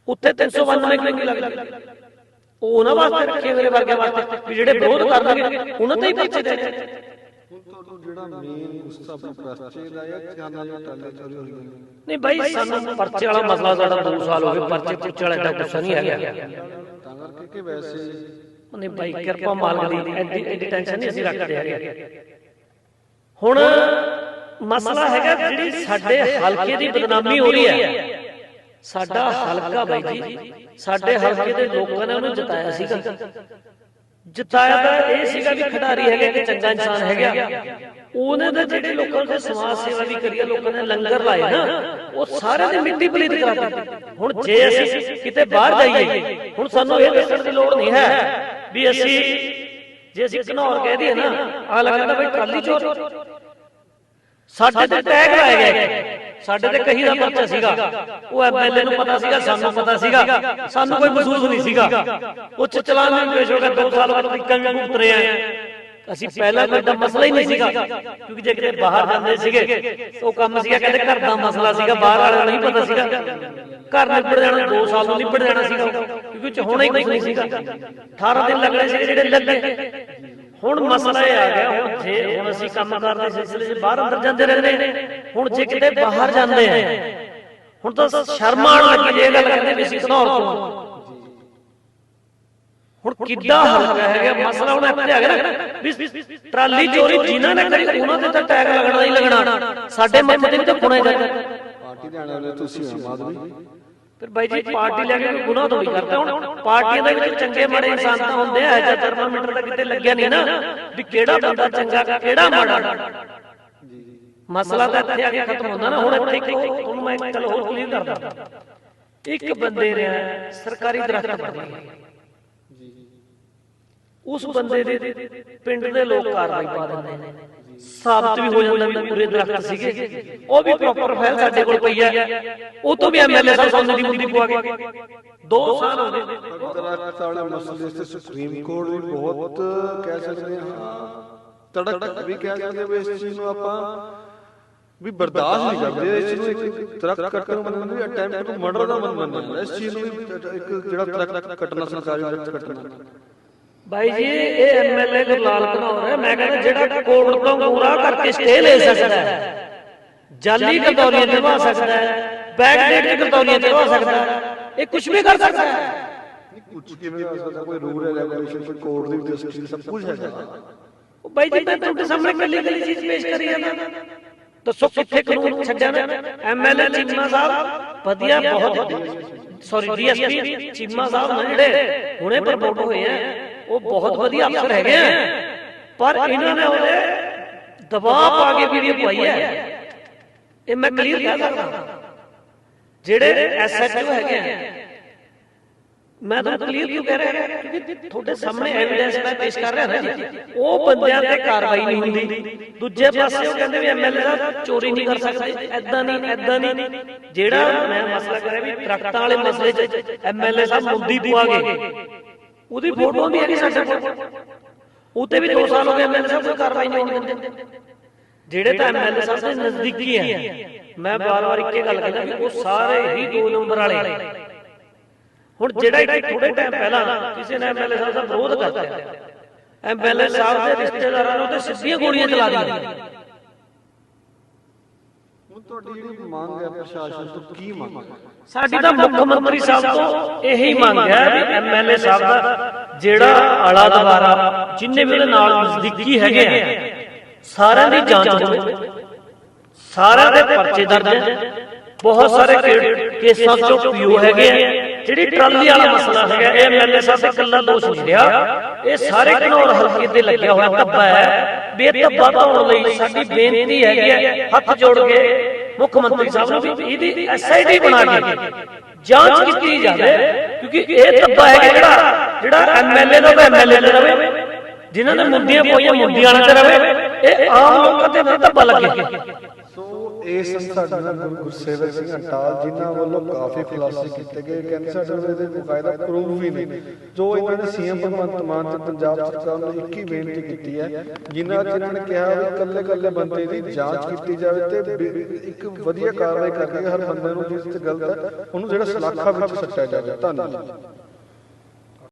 ਉੱਤੇ 392 ਕਿਉਂ ਨਹੀਂ ਲੱਗਦੇ ਉਹ ਉਹਨਾਂ ਵਾਸਤੇ ਰੱਖੇ ਮੇਰੇ ਵਰਗੇ ਵਾਸਤੇ ਵੀ ਜਿਹੜੇ ਵਿਰੋਧ ਕਰਨਗੇ ਉਹਨਾਂ ਤੇ ਹੀ ਪਰਚੇ ਦੇਣੇ ਹੁਣ ਤੁਹਾਨੂੰ ਜਿਹੜਾ ਮੇਨ ਗੁੱਸਾ ਆਪਣੇ ਪ੍ਰਸਚੇ ਦਾ ਜਾਂ ਕਿਸਾਨਾਂ ਦੀਆਂ ਟਰਾਲੇ ਚੋਰੀ ਹੋ ਨੇ। ਨਹੀਂ ਬਾਈ ਸਾਨੂੰ ਪਰਚੇ ਵਾਲਾ ਮਸਲਾ ਸਾਡਾ 2 ਸਾਲ ਹੋ ਗਏ ਪਰਚੇ ਪੁੱਛੇ ਵਾਲਾ ਦਾ ਗੁੱਸਾ ਨਹੀਂ ਹੈਗਾ। ਤਾਂ ਕਰਕੇ ਕਿ ਵੈਸੇ ਨਹੀਂ ਬਾਈ ਕਿਰਪਾ ਮਾਲਕ ਦੀ ਐਡੀ ਐਡੀ ਟੈਨਸ਼ਨ ਨਹੀਂ ਅਸੀਂ ਰੱਖਦੇ ਹੈਗੇ। ਹੁਣ ਮਸਲਾ ਹੈਗਾ ਜਿਹੜੀ ਸਾਡੇ ਹਲਕੇ ਦੀ ਬਦਨਾਮੀ ਹੋ ਰਹੀ ਹੈ। ਸਾਡਾ ਹਲਕਾ ਬਾਈ ਜੀ ਸਾਡੇ ਹਲਕੇ ਦੇ ਲੋਕਾਂ ਨੇ ਉਹਨੂੰ ਜਿਤਾਇਆ ਸੀਗਾ। ਜਿਤਾਇਆ ਤਾਂ ਇਹ ਸੀਗਾ ਵੀ ਖਿਡਾਰੀ ਹੈਗਾ ਕਿ ਚੰਗਾ ਇਨਸਾਨ ਹੈਗਾ। ਉਹਨੇ ਤਾਂ ਜਿਹੜੇ ਲੋਕਾਂ ਦੇ ਸਮਾਜ ਸੇਵਾ ਵੀ ਕਰੀ ਲੋਕਾਂ ਨੇ ਲੰਗਰ ਲਾਏ ਨਾ ਉਹ ਸਾਰਿਆਂ ਦੀ ਮਿੱਟੀ ਪਲੀਤ ਕਰਾ ਦਿੱਤੀ। ਹੁਣ ਜੇ ਅਸੀਂ ਕਿਤੇ ਬਾਹਰ ਜਾਈਏ ਹੁਣ ਸਾਨੂੰ ਇਹ ਦੱਸਣ ਦੀ ਲੋੜ ਨਹੀਂ ਹੈ ਵੀ ਅਸੀਂ ਜੇ ਅਸੀਂ ਘਨੌਰ ਕਹਿ ਦਈਏ ਨਾ ਆ ਲੱਗਦਾ ਬਈ ਟਰਾਲੀ ਚੋਰ। ਸਾਡੇ ਤੇ ਟੈਗ ਲਾਇਆ ਗਿਆ ਸਾਡੇ ਤੇ ਕਹੀ ਦਾ ਪਰਚਾ ਸੀਗਾ। ਉਹ ਐਮਐਲਏ ਨੂੰ ਪਤਾ ਸੀਗਾ ਸਾਨੂੰ ਪਤਾ ਸੀਗਾ। ਸਾਨੂੰ ਕੋਈ ਮਹਿਸੂਸ ਨਹੀਂ ਸੀਗਾ। ਉਹ ਚਲਾਨ ਵੀ ਪੇਸ਼ ਹੋ ਗਿਆ 2 ਸਾਲ ਬਾਅਦ ਟਿੱਕਾਂ ਵੀ ਭੁਗਤਰੇ ਆ। ਅਸੀਂ ਪਹਿਲਾਂ ਕੋਈ ਦਾ ਮਸਲਾ ਹੀ ਨਹੀਂ ਸੀਗਾ ਕਿਉਂਕਿ ਜੇ ਕਿਤੇ ਬਾਹਰ ਜਾਂਦੇ ਸੀਗੇ ਉਹ ਕੰਮ ਸੀਗਾ ਕਹਿੰਦੇ ਘਰ ਦਾ ਮਸਲਾ ਸੀਗਾ ਬਾਹਰ ਵਾਲਿਆਂ ਨੂੰ ਨਹੀਂ ਪਤਾ ਸੀਗਾ। ਘਰ ਨਿਬੜ ਜਾਣਾ 2 ਸਾਲ ਨੂੰ ਨਿਬੜ ਜਾਣਾ ਸੀਗਾ ਉਹ, ਕਿਉਂਕਿ ਚ ਹੋਣਾ ਹੀ ਕੁਝ ਨਹੀਂ ਸੀਗਾ। 18 ਦਿਨ ਲੱਗਣੇ ਸੀ ਜਿਹੜੇ ਲੱਗੇ। ਹੁਣ ਮਸਲਾ ਇਹ ਆ ਗਿਆ ਹੁਣ ਜੇ ਹੁਣ ਅਸੀਂ ਕੰਮ ਕਰਦੇ ਸਿਲਸਿਲੇ 'ਚ ਬਾਹਰ ਅੰਦਰ ਜਾਂਦੇ ਰਹਿੰਦੇ ਨੇ। ਹੁਣ ਜੇ ਕਿਤੇ ਬਾਹਰ ਜਾਂਦੇ ਆ ਹੁਣ ਤਾਂ ਸ਼ਰਮ ਆਉਣ ਲੱਗੀ ਜੇ ਇਹ ਗੱਲ ਕਹਿੰਦੇ ਵੀ ਅਸੀਂ ਘਨੌਰ ਤੋਂ। ਹੁਣ ਕਿੱਦਾਂ ਹਲਕਾ ਹੈਗਾ ਮਸਲਾ ਹੁਣ ਇੱਥੇ ਆ ਗਿਆ ਨਾ ਵੀ ਟਰਾਲੀ ਚੋਰੀ ਜਿਨ੍ਹਾਂ ਨੇ ਕਰੀ ਉਹਨਾਂ ਤੇ ਤਾਂ ਟੈਗ ਲੱਗਣਾ ਹੀ ਲੱਗਣਾ। ਸਾਡੇ ਮੱਥੇ ਤੇ ਵੀ ਤਾਂ ਪੁਣੇ ਜਾਂਦਾ ਪਾਰਟੀ ਦੇ ਆਣੇ ਵਾਲੇ ਤੁਸੀਂ ਆਮ ਆਦਮੀ? ਫਿਰ ਬਾਈ ਜੀ ਪਾਰਟੀ ਲੈ ਕੇ ਗੁਨਾਹ ਥੋੜੀ ਕਰਦਾ ਹੁਣ। ਪਾਰਟੀਆਂ ਦੇ ਵਿੱਚ ਚੰਗੇ ਮਾੜੇ ਇਨਸਾਨ ਤਾਂ ਹੁੰਦੇ ਆ ਜਾਂ ਥਰਮਾਮੀਟਰ ਤਾਂ ਕਿਤੇ ਲੱਗਿਆ ਨਹੀਂ ਨਾ ਵੀ ਕਿਹੜਾ ਬੰਦਾ ਚੰਗਾ ਕਿਹੜਾ ਮਾੜਾ। ਮਸਲਾ ਤਾਂ ਇੱਥੇ ਆ ਕੇ ਖਤਮ ਹੁੰਦਾ ਨਾ। ਹੁਣ ਇੱਥੇ ਇੱਕ ਤੁਹਾਨੂੰ ਮੈਂ ਇੱਕ ਗੱਲ ਹੋਰ ਕਲੀਅਰ ਕਰਦਾ। ਇੱਕ ਬੰਦੇ ਨੇ ਸਰਕਾਰੀ ਦਰਖਤ ਪੱਟਿਆ ਉਸ ਬੰਦੇ ਦੇ ਪਿੰਡ ਦੇ ਲੋਕ ਕਾਰਵਾਈ ਪਾ ਦਿੰਦੇ ਨੇ। ਸਾਬਤ ਵੀ ਹੋ ਜਾਂਦਾ ਵੀ ਪੂਰੇ ਦਰਖਤ ਸੀਗੇ। ਉਹ ਵੀ ਪ੍ਰੋਪਰ ਫਾਈਲ ਸਾਡੇ ਕੋਲ ਪਈ ਆ ਉਹ ਤੋਂ ਵੀ ਐਮਐਲਏ ਸਾਹਿਬ ਸਾਨੂੰ ਦੀ ਮੁੰਡੀ ਪਵਾ ਗਏ 2 ਸਾਲ ਹੋ ਗਏ। ਦਰਖਤ ਵਾਲੇ ਮਸਲੇ ਤੇ ਸੁਪਰੀਮ ਕੋਰਟ ਵੀ ਬਹੁਤ ਕਹਿ ਸਕਦੇ ਹਾਂ, ਤੜਕ ਵੀ ਕਹਿ ਸਕਦੇ ਵੀ ਇਸ ਚੀਜ਼ ਨੂੰ ਆਪਾਂ ਵੀ ਬਰਦਾਸ਼ਤ ਨਹੀਂ ਕਰਦੇ। ਇਸ ਚੀਜ਼ ਨੂੰ ਇੱਕ ਦਰਖਤ ਕੱਟਣ ਨੂੰ ਮੰਨਦੇ ਵੀ ਅਟੈਂਪਟ ਟੂ ਮਰਡਰ ਦਾ ਮੰਨ ਮੰਨਦੇ ਇਸ ਚੀਜ਼ ਨੂੰ ਵੀ ਇੱਕ ਜਿਹੜਾ ਦਰਖਤ ਕੱਟਣਾ ਸਰਕਾਰੀ ਦਰਖਤ ਕੱਟਣਾ ਬਾਈ ਜੀ ਇਹ ਐਮਐਲਏ ਗੁਰਲਾਲ ਘਨੌਰ ਹੈ। ਮੈਂ ਕਹਿੰਦਾ ਜਿਹੜਾ ਕੋਰਟ ਤੋਂ ਗੂਰਾ ਕਰਕੇ ਸਟੇ ਲੈ ਸਕਦਾ ਹੈ। ਜਾਲੀ ਕਤੌਰੀਆਂ ਤੇ ਵਾ ਸਕਦਾ ਹੈ। ਬੈਕ ਡੇਟ ਕਤੌਰੀਆਂ ਤੇ ਵਾ ਸਕਦਾ ਹੈ। ਇਹ ਕੁਝ ਵੀ ਕਰ ਸਕਦਾ ਹੈ। ਕੁਝ ਕਿਵੇਂ ਹੋ ਸਕਦਾ? ਕੋਈ ਰੂਲ ਹੈ ਰੈਗੂਲੇਸ਼ਨ ਕੋਈ ਕੋਰਟ ਦੀ ਦ੍ਰਿਸ਼ਟੀ ਸਭ ਕੁਝ ਹੈਗਾ ਉਹ ਬਾਈ ਜੀ ਮੈਂ ਤੁਹਾਡੇ ਸਾਹਮਣੇ ਕੱਲੀ ਕੱਲੀ ਚੀਜ਼ ਪੇਸ਼ ਕਰੀ ਜਾਂਦਾ। ਦੱਸੋ ਕਿੱਥੇ ਕਾਨੂੰਨ ਛੱਡਿਆ ਨਾ? ਐਮਐਲਏ ਚੀਮਾ ਸਾਹਿਬ ਵਧੀਆ ਬਹੁਤ। ਸੌਰੀ ਡੀਐਸਪੀ ਚੀਮਾ ਸਾਹਿਬ ਨੇ ਜਿਹੜੇ ਹੁਣੇ ਪ੍ਰਮੋਟ ਹੋਏ ਆ। ਉਹ ਬਹੁਤ ਵਧੀਆ ਅਫਸਰ ਹੈਗੇ ਆ। ਪਰ ਇਹਨਾਂ ਨੇ ਉਹਦੇ ਦਬਾਅ ਪਾ ਕੇ ਵੀਡੀਓ ਪਾਈ ਹੈ। ਇਹ ਮੈਂ ਕਲੀਅਰ ਕਹਿ ਸਕਦਾ। ਜਿਹੜੇ ਐਸਐਚਓ ਹੈਗੇ ਆ। ਮੈਂ ਤੁਹਾਨੂੰ ਕਲੀਅਰ ਕਿਉਂ ਕਹਿ ਰਿਹਾ? ਕਿਉਂਕਿ ਤੁਹਾਡੇ ਸਾਹਮਣੇ ਐਵੀਡੈਂਸ ਮੈਂ ਪੇਸ਼ ਕਰ ਰਿਹਾ ਨਾ ਜੀ। ਉਹ ਬੰਦਿਆਂ ਤੇ ਕਾਰਵਾਈ ਨਹੀਂ ਹੁੰਦੀ। ਦੂਜੇ ਪਾਸੇ ਉਹ ਕਹਿੰਦੇ ਵੀ ਐਮਐਲਏ ਸਾਹਿਬ ਚੋਰੀ ਨਹੀਂ ਕਰ ਸਕਦੇ। ਐਦਾਂ ਨਹੀਂ ਐਦਾਂ ਨਹੀਂ ਜਿਹੜਾ ਮੈਂ ਮਸਲਾ ਕਰ ਰਿਹਾ ਵੀ ਦਰਖਤਾਂ ਵਾਲੇ ਮਸਲੇ 'ਚ ਐਮਐਲਏ ਸਾਹਿਬ ਮੁੱਦੀ ਗਏ ਉਹਦੀ ਫੋਟੋ ਵੀ ਹੈਗੀ ਸਾਡੇ ਕੋਲ। ਉਤੇ ਵੀ 2 ਸਾਲ ਹੋ ਗਏ ਐਮਐਲਏ ਸਾਹਿਬ ਕੋਈ ਕਾਰਵਾਈ ਨਹੀਂ ਹੋਣ ਦਿੰਦੇ। ਜਿਹੜੇ ਤਾਂ ਐਮਐਲਏ ਸਾਹਿਬ ਦੇ ਨਜ਼ਦੀਕੀ ਹੈ, ਮੈਂ ਬਾਰ-ਬਾਰ ਇੱਕੇ ਗੱਲ ਕਹਿੰਦਾ ਵੀ ਉਹ ਸਾਰੇ ਹੀ 2 ਨੰਬਰ ਵਾਲੇ। ਹੁਣ ਜਿਹੜਾ ਇੱਕ ਥੋੜੇ ਟਾਈਮ ਪਹਿਲਾਂ ਕਿਸੇ ਨੇ ਐਮਐਲਏ ਸਾਹਿਬ ਦਾ ਵਿਰੋਧ ਕਰਤਾ ਐਮਐਲਏ ਸਾਹਿਬ ਦੇ ਰਿਸ਼ਤੇਦਾਰਾਂ ਨੂੰ ਤੇ ਸਿੱਧੀਆਂ ਗੋਲੀਆਂ ਚਲਾ ਦਿੱਤੀਆਂ। ਤੁਹਾਡੀ ਜਿਹੜੀ ਮੰਗ ਹੈ ਪ੍ਰਸ਼ਾਸਨ ਤੋਂ ਕੀ ਮੰਗ ਹੈ? ਸਾਡੀ ਤਾਂ ਮੁੱਖ ਮੰਤਰੀ ਸਾਹਿਬ ਤੋਂ ਇਹੀ ਮੰਗ ਹੈ ਵੀ ਐਮਐਲਏ ਸਾਹਿਬ ਦਾ ਜਿਹੜਾ ਆਲਾ ਦੁਆਰਾ ਜਿੰਨੇ ਵੀ ਉਹਦੇ ਨਾਲ ਨਜ਼ਦੀਕੀ ਹੈਗੇ ਆ, ਸਾਰਿਆਂ ਦੀ ਜਾਂਚ ਹੋਵੇ। ਸਾਰਿਆਂ ਦੇ ਪਰਚੇ ਦਰਜ ਹੈ। ਬਹੁਤ ਸਾਰੇ ਕੇਸਾਂ ਚੋਂ ਪੀਓ ਹੈਗੇ ਆ। ਜਿਹੜੀ ਟਰਾਲੀ ਵਾਲਾ ਮਸਲਾ ਹੈਗਾ, ਇਹ ਐਮਐਲਏ ਸਾਹਿਬ ਦਾ ਇਕੱਲਾ ਦੋਸ਼ ਨਹੀਂ ਰਿਹਾ। ਇਹ ਸਾਰੇ ਘਨੌਰ ਹਲਕੇ ਤੇ ਲੱਗਿਆ ਹੋਇਆ ਧੱਬਾ ਹੈ ਵੀ ਇਹ ਧਾਉਣ ਲਈ ਸਾਡੀ ਬੇਨਤੀ ਹੈਗੀ ਹੈ, ਹੱਥ ਜੋੜ ਕੇ ਮੁੱਖ ਮੰਤਰੀ ਸਾਹਿਬ ਨੂੰ ਵੀ ਇਹਦੀ ਐਸਆਈਟੀ ਬਣਾ ਕੇ ਜਾਂਚ ਕੀਤੀ ਜਾਵੇ ਕਿਉਂਕਿ ਇਹ ਧੱਬਾ ਹੈ ਜਿਹੜਾ ਜਿਹੜਾ ਐਮਐਲਏ ਦਾ ਐਮਐਲਏ ਦਾ ਰਵੇ ਜਿਨ੍ਹਾਂ ਨੇ ਮੁੱਦੀਆਂ ਪੋਈਆਂ ਮੁੱਦੀਆਂ ਵਾਲਾ ਤੇ ਰਵੇ ਇਹ ਆਮ ਲੋਕਾਂ ਤੇ ਧੱਬਾ ਲੱਗੇ। ਇਹ ਸਨ ਸਾਡੇ ਗੁਰਸੇਵਕ ਸਿੰਘ ਹਟਾਲ ਜਿਨ੍ਹਾਂ ਵੱਲੋਂ ਕਾਫੀ ਖੁਲਾਸੇ ਕੀਤੇ ਗਏ। ਕਹਿੰਦੇ ਸਾਡੇ ਕੋਲ ਬਕਾਇਦਾ ਪ੍ਰੂਫ ਵੀ ਨੇ ਜੋ ਇਹਨਾਂ ਨੇ ਸੀਐਮ ਭਗਵੰਤ ਮਾਨ ਤੇ ਪੰਜਾਬ ਸਰਕਾਰ ਨੂੰ ਇੱਕ ਹੀ ਬੇਨਤੀ ਕੀਤੀ ਹੈ, ਜਿਨ੍ਹਾਂ ਚ ਇਹਨਾਂ ਨੇ ਕਿਹਾ ਵੀ ਇਕੱਲੇ ਇਕੱਲੇ ਬੰਦੇ ਦੀ ਜਾਂਚ ਕੀਤੀ ਜਾਵੇ ਤੇ ਇੱਕ ਵਧੀਆ ਕਾਰਵਾਈ ਕਰਕੇ ਹਰ ਬੰਦੇ ਨੂੰ ਜਿਸ ਤੇ ਗਲਤ ਹੈ, ਉਹਨੂੰ ਜਿਹੜਾ ਸਲਾਖਾ ਵਿੱਚ ਸੱਟਿਆ ਜਾਵੇ। ਧੰਨਵਾਦ।